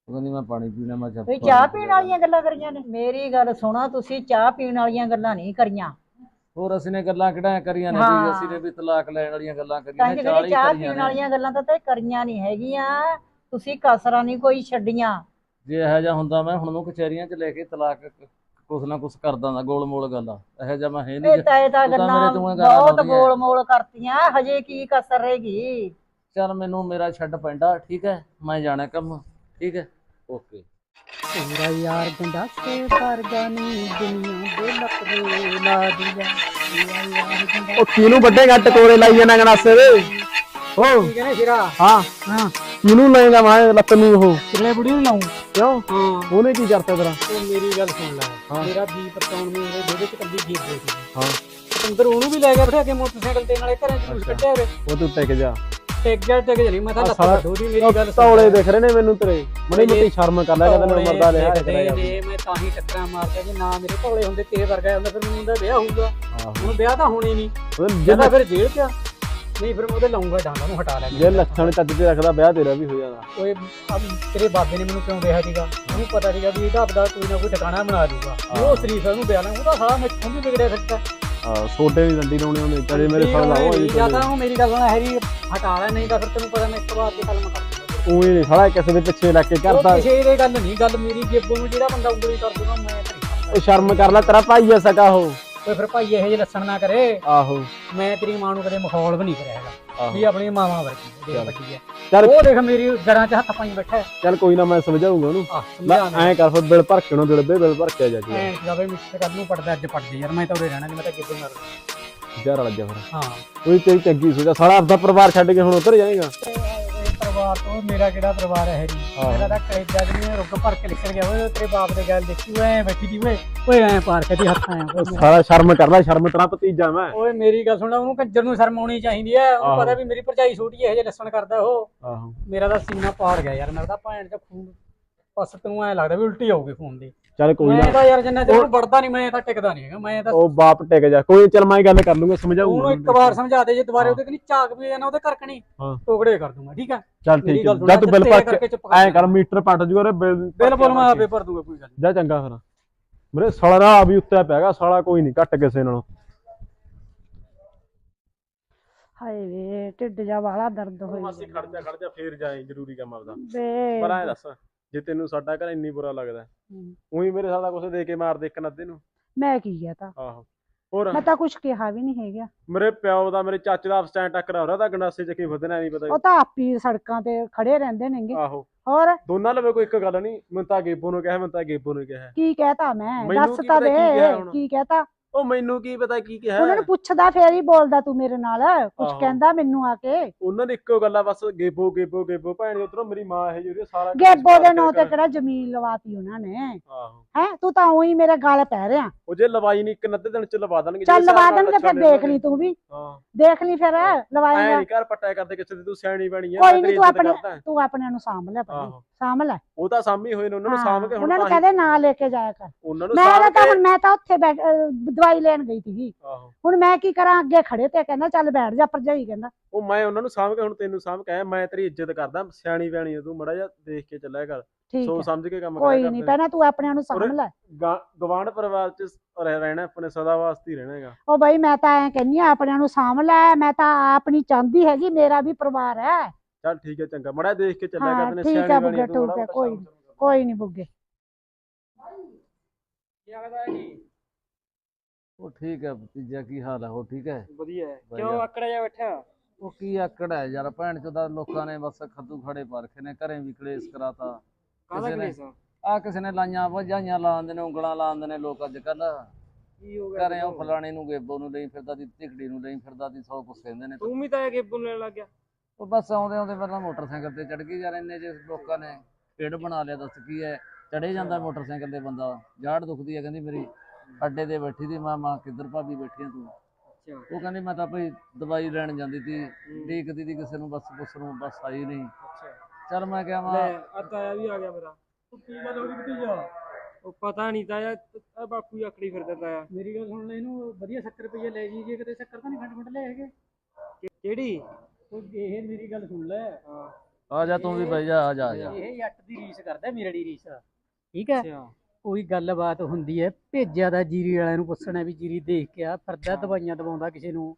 ਉਹ ਕਹਿੰਦੀ ਮੈਂ ਪਾਣੀ ਪੀਣਾ ਮੈਂ ਚੱਲ ਤੁਸੀਂ ਚਾਹ ਪੀਣ ਵਾਲੀਆਂ ਗੱਲਾਂ ਕਰੀਆਂ ਨੇ। ਮੇਰੀ ਗੱਲ ਸੁਣਾ ਤੁਸੀਂ ਚਾਹ ਪੀਣ ਵਾਲੀਆਂ ਗੱਲਾਂ ਨਹੀਂ ਕਰੀਆਂ। ਹੋਰ ਅਸੀਂ ਨੇ ਗੱਲਾਂ ਕਿਹੜਾ ਕਰੀਆਂ ਨੇ ਹਾਂ। ਵੀ ਅਸੀਂ ਨੇ ਵੀ ਤਲਾਕ ਲੈਣ ਵਾਲੀਆਂ ਗੱਲਾਂ ਕਰੀਆਂ ਨੇ 40 ਚਾਹ ਕਰੀਆਂ ਪੀਣ ਨੇ। ਵਾਲੀਆਂ ਗੱਲਾਂ ਤਾਂ ਤੇ ਕਰੀਆਂ ਨਹੀਂ ਹੈਗੀਆਂ। ਤੁਸੀਂ ਕਸਰਾਂ ਨਹੀਂ ਕੋਈ ਛੱਡੀਆਂ। ਜੇ ਇਹੋ ਜਿਹਾ ਹੁੰਦਾ ਮੈਂ ਹੁਣ ਨੂੰ ਕਚਹਿਰੀਆਂ 'ਚ ਲੈ ਕੇ ਤਲਾਕ ਕੁਛ ਨਾ ਕੁਛ ਕਰਦਾ ਦਾ ਗੋਲ ਮੋਲ ਗੱਲ ਆ। ਇਹੋ ਜਿਹਾ ਮੈਂ ਹੈ ਇਹ ਨਹੀਂ ਤਾਂ ਇਹ ਤਾਂ ਤੂੰ ਤਾਂ ਗੱਲਾਂ ਮੇਰੇ ਤੋਂ ਇਹ ਗਾਲਾਂ ਬਹੁਤ ਲਾਉਂਦੀ ਐ। ਗੋਲ ਮੋਲ ਕਰਤੀਆਂ ਹਜੇ ਕੀ ਕਸਰ ਰਹੇਗੀ? ਚੱਲ ਮੈਨੂੰ ਮੇਰਾ ਛੱਡ ਪੈਂਦਾ ਠੀਕ ਹੈ ਮੈਂ ਜਾਣਾ ਕੰਮ ਠੀਕ ਹੈ ਓਕੇ। ਪੂਰਾ ਯਾਰ ਗੰਡਾ ਸੇ ਵਰਗਾ ਨੀ ਦੁਨੀਆ ਦੇ ਲੱਕੜੇ ਲਾ ਦਿਆ। ਪੂਰਾ ਯਾਰ ਗੰਡਾ ਉਹ ਕਿਹਨੂੰ ਵੱਡੇਗਾ ਟਕੋਰੇ ਲਾਈ ਜਾਣਾ ਗਨਾਸੇ ਵੇ ਓ ਠੀਕ ਹੈ ਸ਼ਿਰਾ? ਹਾਂ। ਹਾਂ। ਕਿਹਨੂੰ ਲਏਗਾ ਮੈਂ ਲੱਤ ਨੂੰ ਉਹ? ਕਿੰਨੇ ਬੁੜੀ ਨੂੰ ਲਾਉਂ? ਕਿਉਂ? ਹਾਂ। ਉਹਨੇ ਕੀ ਕਰਤਾ ਤੇਰਾ? ਉਹ ਮੇਰੀ ਗੱਲ ਸੁਣ ਲੈ। ਹਾਂ। ਮੇਰਾ ਵੀ ਪਰਤਾਉਣ ਨੂੰ ਉਹਦੇ ਦੋਦੇ ਚ ਕੱਲੀ ਦੇ ਹਾਂ। ਉਹਨੂੰ ਵੀ ਲੈ ਗਿਆ ਬਿਠਾ ਕੇ ਮੋਟਰਸਾਈਕਲ ਤੇ ਨਾਲੇ ਘਰੇ ਜੂਸ। ਕੱਢਿਆ ਹੋਵੇ। ਉਹ ਤੂੰ ਟਿਕ ਜਾ। ਟਿਕ ਗਿਆ ਟਿਕ ਜਣੀ ਮੈਂ ਤਾਂ ਲੱਤ ਸਾਲਾ- ਵੱਢੋ ਦੀ ਮੇਰੀ ਗੱਲ ਸੁਣ ਤੌਲੇ। ਦਿਖ ਰਹੇ ਨੇ ਮੈਨੂੰ ਤੇਰੇ। ਮੜੀ ਮੋਟੀ ਸ਼ਰਮ ਕਰ ਲੈ ਕਦੇ ਧੌਲੇ ਮਰਦਾ ਰਿਹਾ ਨੇ, ਮੈਂ ਤਾਂ ਹੀ ਟੱਕਰਾਂ ਮਾਰਦਾ ਜੇ ਨਾ ਮੇਰੇ ਭੌਲੇ ਹੁੰਦੇ ਤੇ ਵਰਗਾ ਹੁੰਦਾ ਫਿਰ ਮੈਨੂੰ ਉਹਦਾ ਵਿਆਹ ਹੋਊਗਾ। ਹੁਣ ਵਿਆਹ ਤਾਂ ਹੋਣੀ ਨਹੀਂ। ਜੇ ਜ਼ਿਆਦਾ ਫਿਰ ਜੇਲ੍ਹ 'ਚ। ਨਹੀਂ ਫਿਰ ਮੈਂ ਉਹਦੇ ਲਾਉਂਗਾ ਡਾਂਗਾ ਨੂੰ ਹਟਾ ਲੈ ਜੇ ਲੱਛਣ ਚੱਜ ਤੇ ਰੱਖਦਾ ਵਿਆਹ ਤੇਰਾ ਵੀ ਹੋ ਜਾਣਾ ਓਏ ਅਬ ਤੇਰੇ ਬਾਬੇ ਨੇ ਮੈਨੂੰ ਕਿਉਂ ਕਿਹਾ ਸੀਗਾ? ਉਹਨੂੰ ਪਤਾ ਸੀਗਾ ਵੀ ਇਹਦਾ ਆਪਦਾ ਕੋਈ ਨਾ ਕੋਈ ਠਿਕਾਣਾ ਬਣਾ ਦੂਗਾ ਉਹ ਸ਼ਰੀਫ ਉਹਨੂੰ ਬਿਆਨ ਉਹਦਾ ਸਾਲਾ ਮੈਥੋਂ ਵੀ ਵਿਗੜਿਆ ਹਾਂ ਛੋਟੇ ਦੀ ਡੰਡੀ ਲਾਉਣੀ ਉਹਨੇ ਤੇਰੇ ਮੇਰੇ ਲਾਓ ਇਹ ਜਾਂ ਤਾਂ ਉਹ ਮੇਰੀ ਗੱਲ ਨਾਲ ਹੈਰੀ ਹਟਾ ਲੈ ਨਹੀਂ ਤਾਂ ਫਿਰ ਤੈਨੂੰ ਪਤਾ ਮੈਂ ਇੱਕ ਵਾਰ ਦੀ ਕਲਮ ਕਰ ਉਹੀ ਨਹੀਂ ਸਾਲਾ ਕਿਸੇ ਦੇ ਪਿੱਛੇ ਲੱਗ ਕੇ ਕਰਦਾ। ਕਿਸੇ ਦੇ ਗੱਲ ਨਹੀਂ ਗੱਲ ਮੇਰੀ ਜੇਬੋਂ ਨੂੰ ਜਿਹੜਾ ਬੰਦਾ ਉਂਗਲੀ ਕਰ ਦੂਗਾ ਮੈਂ ਤਾਂ। ਉਹ ਸ਼ਰਮ ਕਰ ਲੈ ਤੇਰਾ ਭਾਈ ਐ ਸਕਾ ਉਹ। ਓਏ ਫਿਰ ਭਾਈ ਇਹੋ ਜਿਹੇ ਲੱਛਣ ਨਾ ਕਰੇ। ਆਹੋ। ਮੈਂ ਤੇਰੀ ਮਾਂ ਨੂੰ ਕਦੇ ਮਖੌਲ ਵੀ ਨਹੀਂ ਕਰਿਆ ਹੈਗਾ। ਵੀ ਆਪਣੀ ਮਾਵਾਂ ਵਰਗੀ ਦੇਖ ਚੱਲ। ਬੱਟੀ ਹੈ। ਚੱਲ। ਉਹ ਦੇਖ ਮੇਰੀ ਜੜਾਂ 'ਚ ਹੱਥ ਪਾਈ ਬੈਠਾ ਚੱਲ ਕੋਈ ਨਾ ਮੈਂ ਸਮਝਾਉਂਗਾ ਉਹਨੂੰ। ਸਮਝਾ ਐਂ ਕਰ ਫਿਰ ਬਿਲ ਭਰ ਕੇ ਉਹਨੂੰ ਬਿਲ ਬਿਲ ਭਰ ਕੇ ਜਾ ਕੇ ਐ ਜਾਵੇ ਮਿਸਟਰ ਕੱਲ ਨੂੰ ਪੜਦਾ ਅੱਜ ਪੜਦੇ ਯਾਰ ਮੈਂ ਤਾਂ ਉਰੇ ਰਹਿਣਾ ਨਹੀਂ ਮੈਂ ਤਾਂ ਕਿੱਥੇ ਮਰ ਯਾਰ ਲੱਗ ਜਾ ਫਿਰ। ਹਾਂ। ਉਹੀ ਤੇਰੀ ਚੰਗੀ ਸੋਚਾ ਸਾਲਾ ਆਪਦਾ ਪਰਿਵਾਰ ਛੱਡ ਕੇ ਹੁਣ ਉੱਧਰ ਜਾਏਗਾ। ਪਰਿਵਾਰ ਤੋਂ ਮੇਰਾ ਕਿਹੜਾ ਪਰਿਵਾਰ ਹੈ ਜੀ? ਹਾਂ। ਮੇਰਾ ਤਾਂ ਕਲੇਜਾ ਜਿਹਨੇ ਰੁੱਗ ਭਰ ਕੇ ਲਿਖਣ ਗਿਆ ਓਏ ਤੇਰੇ ਬਾਪ ਦੇ ਗੱਲ ਦੇਖੀ ਓਏ ਐਂ ਬੈਠੀ ਦੀ ਓਏ ਓਏ ਐਂ ਪਾਰ ਕੇ ਦੀ ਹੱਥ ਆਇਆ ਸਾਰਾ ਸ਼ਰਮ ਕਰ ਲੈ ਸ਼ਰਮ ਤੇਰਾ ਭਤੀਜਾ ਮੈਂ। ਓਏ ਮੇਰੀ ਗੱਲ ਸੁਣ ਉਹਨੂੰ ਕੰਜਰ ਨੂੰ ਸ਼ਰਮ ਆਉਣੀ ਚਾਹੀਦੀ ਹੈ ਉਹਨੂੰ ਆਹੋ। ਪਤਾ ਵੀ ਮੇਰੀ ਭਰਜਾਈ ਛੋਟੀ ਹੈ ਹਜੇ ਲੱਸਣ ਕਰਦਾ ਉਹ। ਆਹੋ। ਮੇਰਾ ਤਾਂ ਸੀਨਾ ਪਾੜ ਗਿਆ ਯਾਰ ਮੇਰਾ ਤਾਂ ਭੈਣ ਚ ਖੂਨ ਬਸ ਤੈਨੂੰ ਐ ਲੱਗਦਾ ਵੀ ਉਲਟੀ ਆਊਗੀ ਖੂਨ ਦੀ। ਚੱਲ ਕੋਈ ਮੈਂ ਨਾ। ਤਾਂ ਯਾਰ ਜਿੰਨਾ ਚਿਰ ਵੜਦਾ ਨਹੀਂ ਮੈਂ ਤਾਂ ਟਿਕਦਾ ਨਹੀਂ ਹੈਗਾ ਮੈਂ ਤਾਂ ਉਹ ਬਾਪ ਟਿਕ ਜਾ। ਕੋਈ ਚੱਲ ਮੈਂ ਗੱਲ ਕਰ ਲੂੰਗਾ ਸਮਝਾਊਂਗਾ ਉਹਨੂੰ ਇੱਕ ਵਾਰ ਸਮਝਾ ਦੇ ਜੇ ਦੁਬਾਰੇ ਉਹਦੇ ਕਨੀ ਝਾਕ ਵੀ ਜਾਣਾ ਉਹਦੇ ਕਰਕਣੀ ਹਾਂ। ਟੋਕੜੇ ਕਰ ਦੂੰਗਾ ਠੀਕ ਆ ਚੱਲ ਮੇਰੀ ਠੀਕ ਗੱਲ ਹੈ ਸੁਣ ਜਾ ਤੂੰ ਬਿੱਲ ਕਰਕੇ ਚੁੱਪ ਐਂ ਕਰ ਮੀਟਰ ਪੱਟ ਜੂਗਾ ਰੇ ਬਿੱਲ ਬਿੱਲ ਬੋਲ ਮੈਂ ਆਪੇ ਭਰ ਦੂੰਗਾ ਕੋਈ ਗੱਲ ਨੀ। ਜਾ ਚੰਗਾ ਫਿਰ। ਮੇਰੇ ਸਾਲਾ ਨਾ ਆ ਵੀ ਉੱਤੇ ਪੈਗਾ ਸਾਲਾ ਕੋਈ ਨਹੀਂ ਘੱਟ ਕਿਸੇ ਨਾਲੋਂ। ਹਾਏ ਵੇ ਢਿੱਡ ਜਾ ਵਾਲਾ ਦਰਦ ਹੋਈ ਮਾਸੀ ਖੜ ਜਾ ਖੜ ਜਾ ਫੇਰ ਜਾਏ ਜ਼ਰੂਰੀ ਕੰਮ ਆਪਦਾ। ਵੇ। ਪਰ ਐਂ ਦੱਸ। ਜੇ ਤੈਨੂੰ ਸਾਡਾ ਘਰ ਇੰਨੀ ਬੁਰਾ ਲੱਗਦਾ ਹੂੰ। ਉਹੀ ਮੇਰੇ ਸਾਲਾ ਕੁਛ ਦੇ ਕੇ ਮਾਰ ਦੇ ਇੱਕ ਨੱਦੇ ਨੂੰ। ਮੈਂ ਕੀ ਕਹਤਾ ਆਹੋ। ਹੋਰ? ਮੈਂ ਤਾਂ ਕੁਝ ਕਿਹਾ ਵੀ ਨਹੀਂ ਹੈਗਾ। ਮੇਰੇ ਪਿਓ ਦਾ ਮੇਰੇ ਚਾਚੇ ਦਾ ਸਟੈਂਡ ਟੱਕਰ ਹੋ ਰਿਹਾ ਤਾਂ ਗੰਡਾਸੇ ਚ ਕੀ ਵਧਣਾ ਨਹੀਂ ਪਤਾ। ਉਹ ਤਾਂ ਆਪੀ ਸੜਕਾਂ ਤੇ ਖੜੇ ਰਹਿੰਦੇ ਨੇਗੇ। ਆਹੋ। ਹੋਰ? ਦੋਨਾਂ ਲਵੇ ਕੋਈ ਇੱਕ ਗੱਲ ਨਹੀਂ ਮੈਂ ਤਾਂ ਗੇਬੋ ਨੂੰ ਕਿਹਾ ਮੈਂ ਤਾਂ ਗੇਬੋ ਨੂੰ ਕਿਹਾ। ਕੀ ਕਹਿਤਾ ਮੈਂ? ਮੈਨੂੰ ਦੱਸ ਕੀ ਤਾਂ ਪਤਾ ਦੇ ਕੀ ਕਿਹਾ ਹੁਣ? ਕੀ ਕਹਿਤਾ? ਉਹ ਮੈਨੂੰ ਕੀ ਪਤਾ ਕੀ ਕਿਹਾ ਉਹਨਾਂ ਨੂੰ ਪੁੱਛਦਾ ਫੇਰ ਹੀ ਬੋਲਦਾ ਤੂੰ ਮੇਰੇ ਨਾਲ ਕੁਝ ਆਹੋ। ਕਹਿੰਦਾ ਮੈਨੂੰ ਆ ਕੇ। ਉਹਨਾਂ ਨੇ ਇੱਕੋ ਗੱਲ ਬਸ ਗੇਬੋ ਗੇਬੋ ਗੇਬੋ ਭੈਣ ਉਧਰੋਂ ਮੇਰੀ ਮਾਂ ਇਹ ਜਿਹੜੀ ਸਾਰਾ ਕੁਛ ਗੇਬੋ ਦੇ ਕਰਕੇ ਨਾਂ ਤੇ ਕਿਹੜਾ ਜ਼ਮੀਨ ਲਵਾਤੀ ਉਹਨਾਂ ਨੇ। ਆਹੋ। ਹੈ ਤੂੰ ਤਾਂ ਉਹੀ ਮੇਰੇ ਗਾਲ ਪੈ ਰਿਹਾ। ਉਹ ਜੇ ਲਵਾਈ ਨਹੀਂ ਇੱਕ ਨੱਦੇ ਦਿਨ ਚ ਲਵਾ ਦੇਣਗੇ ਚੱਲ ਜਿਹੜੇ ਲਵਾ ਹਿਸਾਬ ਨਾਲ ਦੇਣਗੇ ਫਿਰ ਚੱਲਣੇ ਦੇਖ ਲਈ ਤੂੰ ਵੀ। ਹਾਂ। ਦੇਖ ਲਈ ਫਿਰ ਐ ਲਵਾਏਗਾ ਨਹੀਂ ਘਰ ਪੱਟਿਆ ਕਰਦੇ ਕਿਸੇ ਦੀ ਤੂੰ ਸਿਆਣੀ ਬਣੀ ਆ ਕੋਈ ਮੈਂ ਨੀ, ਤੇਰੀ ਤੂੰ ਆਪਣੇ-। ਤੂੰ ਆਪਣੇ ਨੂੰ ਸਾਂਭ ਲੈ ਪਹਿਲਾਂ ਆਹੋ। ਸਾਂਭ ਲੈ। ਉਹ ਤਾਂ ਸਾਂਭੀ ਹੋਏ ਨੇ ਉਹਨਾਂ ਨੂੰ ਹਾਂ, ਸਾਂਭ ਕੇ ਹੁਣ ਉਹਨਾਂ ਨੂੰ ਤਾਂ ਕਹਦੇ ਨਾ ਲੈ ਕੇ ਜਾਇਆ ਕਰ। ਉਹਨਾਂ ਨੂੰ ਮੈਂ ਸਾਂਭ ਤਾਂ ਕੇ ਹੁਣ ਮੈਂ ਤਾਂ ਉੱਥੇ ਬੈਠ ਅਹ ਦਵਾਈ ਲੈਣ ਗਈ ਸੀਗੀ। ਆਹੋ। ਹੁਣ ਮੈਂ ਕੀ ਕਰਾਂ ਅੱਗੇ ਖੜੇ ਤੇ ਕਹਿੰਦਾ ਚੱਲ ਬੈਠ ਜਾ ਭਰਜਾਈ ਕਹਿੰਦਾ। ਉਹ ਮੈਂ ਉਹਨਾਂ ਨੂੰ ਸਾਂਭ ਕੇ ਹੁਣ ਤੈਨੂੰ ਸਾਂਭ ਕੇ ਆਇਆ ਮੈਂ ਤੇਰੀ ਇੱਜ਼ਤ ਕਰਦਾ ਸਿਆਣੀ ਬਿਆਣੀ ਆ ਤੂੰ ਮੜਾ ਜਾ ਦੇਖ ਕੇ ਚੱਲਿਆ ਕਰ। ਠੀਕ ਸੋਚ ਹੈ ਸਮਝ ਕੇ ਕੰਮ ਕੋਈ ਕਰਿਆ ਨਹੀਂ ਕਰ ਪਹਿਲਾਂ ਤੂੰ ਆਪਣੇ ਨੂੰ ਸਾਂਭ ਉਰੇ- ਲੈ। ਗਵਾਂਢ ਪਰਿਵਾਰ ਚ ਰਹਿ- ਰਹਿਣਾ ਆਪਣੇ ਸਦਾ ਵਾਸਤੇ ਹੀ ਰਹਿਣਾ ਹੈਗਾ ਉਹ ਬਈ ਮੈਂ ਤਾਂ ਐ ਕਹਿੰਨੀ ਆ ਆਪਣੇ ਨੂੰ ਸਾਂਭ ਲੈ ਮੈਂ ਤਾਂ ਆਪਣੀ ਚਾਹੁੰਦੀ ਹੈਗੀ ਮੇਰਾ ਵੀ ਪਰਿਵਾਰ ਹੈ। ਚੱਲ ਠੀਕ ਹੈ ਚੰਗਾ। ਮੜਾ ਦੇਖ ਕੇ ਚੱਲਿਆ ਹਾਂ, ਕਰ ਤੈਨੂੰ ਠੀਕ ਸਿਆਣੀ ਆ ਬਿਆਣੀ ਆ, ਬੁੱਗੇ, ਤੂੰ ਠੀਕ ਕੋਈ। ਕੋਈ ਨਹੀਂ ਬੁੱਗੇ। ਕੀ ਲੱਗਦਾ ਹੈ ਜੀ? ਉਹ ਠੀਕ ਹੈ ਭਤੀਜਾ ਕੀ ਹਾਲ ਹੈ? ਉਹ ਠੀਕ ਹੈ? ਵਧੀਆ ਹੈ। ਕਿਉਂ ਆਕੜਿਆ ਜਾ ਬੈਠਾ ਉਹ ਕੀ ਆਕੜ ਹੈ ਯਾਰ ਭੈਣ ਚੋਦਾ ਲੋਕਾਂ ਨੇ ਬਸ ਖੱਦੂ ਖੜੇ ਪਾ ਰੱਖੇ ਨੇ ਘਰੇ ਵੀ ਕਲੇਸ਼ ਕਰਾਤਾ। ਕਾਹਦਾ ਨੇ- ਕਲੇਸ਼ ਆ? ਕਿਸੇ ਨੇ ਲਾਈਆਂ ਵਜਾਈਆਂ ਲਾਉਂਦੇ ਨੇ ਉਂਗਲਾਂ ਲਾਉਂਦੇ ਨੇ ਲੋਕ ਅੱਜ ਕੱਲ ਕੀ ਹੋ ਗਿਆ ਘਰੇ ਉਹ ਫਲਾਣੇ ਨੂੰ ਗੇਬੋ ਨੂੰ ਲਈ ਫਿਰਦਾ ਦੀ ਤਿਕੜੀ ਨੂੰ ਲਈ ਫਿਰਦਾ ਦੀ ਸੌ ਕੁਛ ਕਹਿੰਦੇ ਨੇ। ਤੂੰ ਵੀ ਤਾਂ ਗੇਬੂ ਲੈਣ ਲੱਗ ਗਿਆ। ਉਹ ਬਸ ਆਉਂਦੇ ਆਉਂਦੇ ਪਹਿਲਾਂ ਮੋਟਰਸਾਈਕਲ ਤੇ ਚੜ ਗਈ ਯਾਰ ਇੰਨੇ ਜੇ ਲੋਕਾਂ ਨੇ। ਪੇੜ ਬਣਾ ਲਿਆ ਦੱਸ ਕੀ ਹੈ? ਚੜੇ ਜਾਂਦਾ ਮੋਟਰਸਾਈਕਲ ਤੇ ਬੰਦਾ। ਜਾੜ ਦੁਖਦੀ ਹੈ ਕਹਿੰਦੀ ਮੇਰੀ। ਅੱਡੇ ਤੇ ਬੈਠੀ ਦੀ ਮਾਂ ਮਾਂ ਕਿੱਧਰ ਭਾਬੀ ਬੈਠੀ ਆ ਤੂੰ? ਉਹ ਕਹਿੰਦੀ ਮੈਂ ਤਾਂ ਭਈ ਦਵਾਈ ਲੈਣ ਜਾਂਦੀ ਸੀ। ਦੇਖਦੀ ਦੀ ਕਿਸੇ ਨੂੰ ਬਸ ਪੁੱਛ ਨੂੰ ਬਸ ਆਈ ਨਹੀਂ। ਚੱਲ ਮੈਂ ਕਿਹਾ ਮਾਂ। ਲੈ ਆ ਤਾਇਆ ਵੀ ਆ ਗਿਆ ਮੇਰਾ। ਕੀ ਗੱਲ ਹੋ ਗਈ ਭਤੀਜਾ? ਉਹ ਪਤਾ ਨਹੀਂ ਤਾਇਆ ਆ ਬਾਪੂ ਆਕੜੀ ਫਿਰਦਾ ਤਾਇਆ ਮੇਰੀ ਗੱਲ ਸੁਣ ਲੈ ਇਹਨੂੰ ਵਧੀਆ 70 ਰੁਪਏ ਲੈ ਜੀ ਜੇ ਕਿਤੇ ਸ਼ੱਕਰ ਤਾਂ ਨਹੀਂ ਖੰਡ ਖੰਡ ਲੈ ਹੈਗੇ? ਕਿਹੜੀ? ਉਹ ਇਹ ਮੇਰੀ ਗੱਲ ਸੁਣ ਲੈ। ਆ ਜਾ ਤੂੰ ਵੀ ਬਈ ਜਾ ਆ ਜਾ ਇਹ ਜੱਟ ਦੀ ਰੀਸ ਕਰਦਾ ਮੇਰੜੀ ਰੀਸ। ਠੀਕ ਹੈ? ਕੋਈ ਗੱਲਬਾਤ ਹੁੰਦੀ ਹੈ। ਭੇਜਿਆ ਦਾ ਜੀਰੀ ਵਾਲਿਆਂ ਨੂੰ ਪੁੱਛਣਾ ਵੀ ਜੀਰੀ ਦੇਖ ਕੇ ਆ ਫਿਰਦਾ ਦਵਾਈਆਂ ਦਵਾਉਂਦਾ ਕਿਸੇ ਨੂੰ।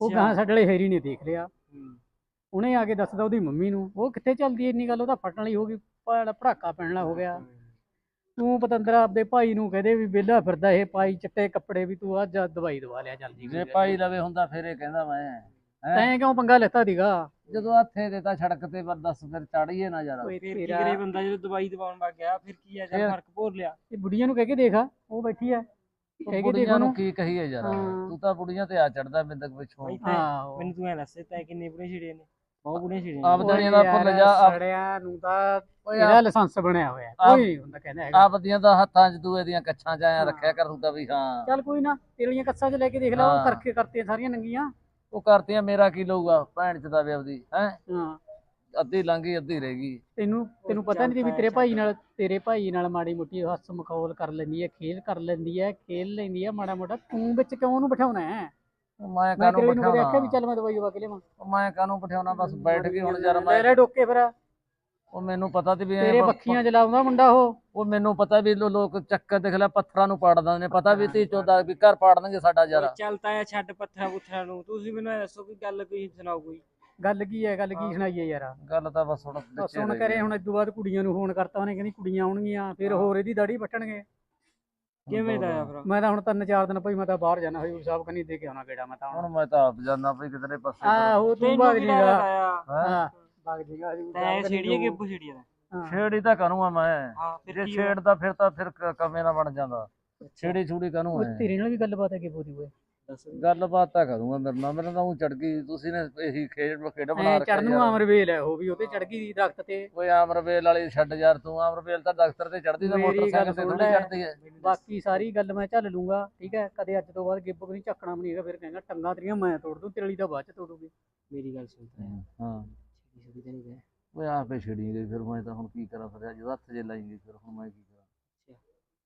ਉਹ ਗਾਂ ਸਾਡੇ ਵਾਲੇ ਹੈਰੀ ਨੇ ਦੇਖ ਲਿਆ ਉਹਨੇ ਆ ਕੇ ਦੱਸਦਾ ਉਹਦੀ ਮੰਮੀ ਨੂੰ ਉਹ ਕਿੱਥੇ ਚੱਲਦੀ ਇੰਨੀ ਗੱਲ ਉਹਦਾ ਫਟਣ ਲਈ ਹੋ ਗਈ ਪੜ- ਭੜਾਕਾ ਪੈਣਾ ਹੋ ਗਿਆ। ਤੂੰ ਪਤੰਦਰਾ ਆਪਦੇ ਭਾਈ ਨੂੰ ਕਹਦੇ ਵੀ ਵਿਹਲਾ ਫਿਰਦਾ ਇਹ ਪਾਈ ਚਿੱਟੇ ਕੱਪੜੇ ਵੀ ਤੂੰ ਅੱਜ ਦਵਾਈ ਦਵਾ ਲਿਆ ਜਲਦੀ ਜੇ। ਪਾਈ ਲਵੇ ਹੁੰਦਾ ਫਿਰ ਇਹ ਕਹਿੰਦਾ ਮੈਂ? ਤੈਂ ਕਿਉਂ ਪੰਗਾ ਲੈਤਾ ਦੀਗਾ? ਜਦੋਂ ਹੱਥੇ ਦੇ ਤਾਂ ਸੜਕ ਤੇ ਪਰ ਦੱਸ ਫਿਰ ਚੜੀਏ ਨਾ ਯਾਰ। ਓਏ ਫਿਰ ਕੀ ਤੇਰਾ ਕਰੇ ਬੰਦਾ ਜਦੋਂ ਦਵਾਈ ਦਵਾਉਣ ਲੱਗ ਗਿਆ ਫਿਰ ਕੀ ਆ? ਜਾਂ ਫ਼ਰਕ ਭੋਰ ਲਿਆ। ਇਹ ਬੁੜੀਆਂ ਨੂੰ ਕਹਿ ਕੇ ਦੇਖ ਉਹ ਬੈਠੀ ਆ। ਕਹਿ ਕੇ ਦੇਖ ਉਹਨੂੰ। ਕੀ ਕਹੀਏ ਯਾਰ। ਤੂੰ ਤਾਂ ਬੁੜੀਆਂ ਤੇ ਆ ਚੜਦਾ ਬਿੰਦਕ ਪਿੱਛੋਂ। ਮੈਨੂੰ ਤੂੰ ਐ ਦੱਸ ਤੈਂ ਕਿੰਨੇ ਬੁੜੇ ਛਿੜੇ ਨੇ? ਬਹੁਤ ਬੁੜੇ ਛਿੜੇ ਨੇ। ਆਪਦੀਆਂ ਦਾ ਭੁੱਲ ਜਾ ਆਪ- ਸੜਿਆਂ ਨੂੰ ਤਾਂ ਇਹਦਾ ਲਾਇਸੈਂਸ ਬਣਿਆ ਹੋਇਆ ਆਪ- ਕੋਈ ਨਹੀਂ ਹੁੰਦਾ ਕਹਿੰਦਾ ਹੈਗਾ। ਆਪਦੀਆਂ ਦਾ ਹੱਥਾਂ 'ਚ ਦੂਏ ਦੀਆਂ ਕੱਛਾਂ 'ਚ ਆਇਆ ਰੱਖਿਆ ਕਰ ਤੂੰ ਤਾਂ ਵੀ ਹਾਂ। ਚੱਲ ਕੋਈ ਨਾ ਤੇਰੀਆਂ ਕੱਸਾਂ 'ਚ ਲੈ ਕੇ ਦੇਖ ਲੈ ਉਹ। ਕਰਕੇ ਕਰਤੀਆਂ ਸਾਰੀਆਂ ਨੰਗੀਆਂ। ਉਹ ਕਰਤੀਆਂ ਮੇਰਾ ਕੀ ਲਊਗਾ? ਭੈਣ ਚ ਦਾ ਵੀ ਆਪਦੀ ਹੈ? ਹਾਂ। ਅੱਧੀ ਲੰਘੀ ਅੱਧੀ ਰਹਿ ਗਈ। ਤੈਨੂੰ ਤੈਨੂੰ ਪਤਾ ਨਹੀਂ ਵੀ ਤੇਰੇ ਭਾਈ ਨਾਲ ਤੇਰੇ ਭਾਈ ਨਾਲ ਮਾੜੀ ਮੋਟੀ ਹੱਸ ਮਖੌਲ ਕਰ ਲੈਂਦੀ ਹੈ ਖੇਲ ਕਰ ਲੈਂਦੀ ਹੈ ਖੇਲ ਲੈਂਦੀ ਹੈ ਮਾੜਾ ਮੋਟਾ। ਤੂੰ ਵਿੱਚ ਕਿਉਂ ਉਹਨੂੰ ਬਿਠਾਉਣਾ ਹੈ? ਮੈਂ ਮੈਂ ਕਾਹਨੂੰ ਤੇਰੇ ਨੂੰ ਕਦੇ ਆਖਿਆ ਵੀ ਬਿਠਾਉਣਾ? ਚੱਲ ਮੈਂ ਦਵਾਈ ਦਵਾ ਕੇ ਲਿਆਵਾਂ। ਮੈਂ ਕਾਹਨੂੰ ਬਿਠਾਉਣਾ? ਬਸ ਬੈਠ ਗਈ ਹੁਣ ਯਾਰ ਮੈਂ ਮੇਰੇ ਡੋਕੇ ਫਿਰ। ਉਹ ਮੈਨੂੰ ਪਤਾ ਤੇ ਵੀ ਐਂ ਤੇਰੇ ਬ- ਬੱਖੀਆਂ ਜਲਾਉਂਦਾ ਮੁੰਡਾ ਉਹ। ਉਹ ਮੈਨੂੰ ਪਤਾ ਵੀ ਲੋ- ਲੋਕ ਚੱਕਰ ਦੇਖ ਲੈ ਪੱਥਰਾਂ ਨੂੰ ਪਾੜ ਦਿੰਦੇ ਨੇ ਪਤਾ ਵੀ ਤੀ ਚੋਦਾ ਵੀ ਘਰ ਪਾੜ ਦੇਣਗੇ ਸਾਡਾ ਯਾਰ। ਚੱਲ ਤਾਇਆ ਛੱਡ ਪੱਥਰਾਂ ਪੁੱਥਰਾਂ ਨੂੰ ਤੁਸੀਂ ਮੈਨੂੰ ਐਂ ਦੱਸੋ ਕੋਈ ਗੱਲ ਕੋਈ ਸੁਣਾਓ ਕੋਈ? ਗੱਲ ਕੀ ਹੈ ਗੱਲ ਕੀ ਸੁਣਾਈਏ ਯਾਰ? ਗੱਲ ਤਾਂ ਬਸ ਹੁਣ ਬਸ ਵਿੱਚੇ ਹੁਣ ਰਹਿ ਕਰੇ ਗਈ। ਹੁਣ ਇਦੋਂ ਬਾਅਦ ਕੁੜੀਆਂ ਨੂੰ ਫੋਨ ਕਰਤਾ ਉਹਨੇ ਕਹਿੰਦੀ ਕੁੜੀਆਂ ਆਉਣਗੀਆਂ ਫਿਰ ਹੋਰ ਇਹਦੀ ਦਾੜੀ ਵੱਟਣਗੇ। ਕਿਵੇਂ ਤਾਇਆ ਫਿਰ ਮੈਂ ਤਾਂ ਹੁਣ ਤਿੰਨ ਚਾਰ ਦਿਨ ਭਾਈ ਮੈਂ ਤਾਂ ਬਾਹਰ ਜਾਣਾ ਹਜੂਰ ਸਾਹਿਬ ਕਨੀ ਦੇ ਕੇ ਆਉਣਾ ਗੇੜਾ ਮੈਂ ਤਾਂ ਹੁਣ ਹੁਣ ਮੈਂ ਤਾਂ ਆਪ ਜਾਣਾ ਪਈ ਕਿਧਰੇ ਪਾਸੇ ਆਹੋ ਤੂੰ ਭਾਗ ਕੀ ਜੀਗਾ ਲੱਗਦਾ ਤਾਇਆ ਹਾਂ। ਭਾਗ ਜੀਗਾ ਤੈਂ ਛੇੜੀਏ ਛੇੜੀਏ। ਛੇੜੀ ਤਾਂ ਕਰੂੰਗਾ ਮੈਂ? ਹਾਂ ਫਿਰ ਜੇ ਕੀ ਹੋਇਆ? ਛੇੜਦਾ ਫਿਰ ਤਾਂ ਫਿਰ ਕ- ਕਮੇ ਨਾ ਬਣ ਜਾਂਦਾ। ਛੇੜੀ ਛੂੜੀ ਉਹ ਤੇਰੇ ਨਾਲ ਵੀ ਗੱਲਬਾਤ ਹੈ ਕਿ ਬੋਦੀ ਓਏ ਦੱਸ। ਗੱਲਬਾਤ ਤਾਂ ਕਰੂੰਗਾ ਮੇਰੇ ਨਾਲ। ਮੇਰੇ ਨਾਲ ਉਹ ਚੜ ਗਈ ਤੁਸੀਂ ਨੇ ਇਹੀ ਖੇਡ ਖੇਡ ਬਣਾ ਰੱਖਿਆ ਚੜਨ ਨੂੰ ਅਮਰਵੇਲ ਹੈ ਉਹ ਵੀ ਉਹਤੇ ਚੜ ਗਈ ਦਰਖਤ ਤੇ। ਓਏ ਆਮਰਵੇਲ ਵਾਲੀ ਛੱਡ ਯਾਰ ਤੂੰ। ਆਮਰਵੇਲ ਤਾਂ ਦਫ਼ਤਰ ਤੇ ਚੜਦੀ ਤਾਂ ਮੇਰੀ ਮੋਟਰਸਾਈਕਲ ਤੇ ਸੁਣ ਥੋੜੀ ਲੈ। ਚੜਦੀ ਹੈ ਬਾਕੀ ਸਾਰੀ ਗੱਲ ਮੈਂ ਚੱਲ ਲੂੰਗਾ ਠੀਕ ਹੈ ਕਦੇ ਅੱਜ ਤੋਂ ਬਾਅਦ ਗਿੱਬ ਨਹੀਂ ਚੱਕਣਾ ਵੀ ਨਹੀਂ ਹੈਗਾ ਫਿਰ ਕਹਿੰਗਾ ਟੰਗਾ ਤੇਰੀਆਂ ਮੈਂ ਤੋੜ ਦੂੰ ਤੇਰੀ ਤਾਂ ਬਾਅਦ ਚ ਤੋੜੂਗੀ। ਮੇਰੀ ਗੱਲ ਸੁਣ। ਹਾਂ। ਤਾਂ ਨਹੀਂ ਆਪੇ ਛੜੀ ਗਈ ਫਿਰ ਮੈਂ ਤਾਂ ਹੁਣ ਕੀ ਕਰਾਂ ਫਿਰ ਜਦੋਂ ਹੱਥ ਜੇ ਲਾਈ ਗਈ ਫਿਰ ਹੁਣ ਮੈਂ ਕੀ ਕਰਾਂ?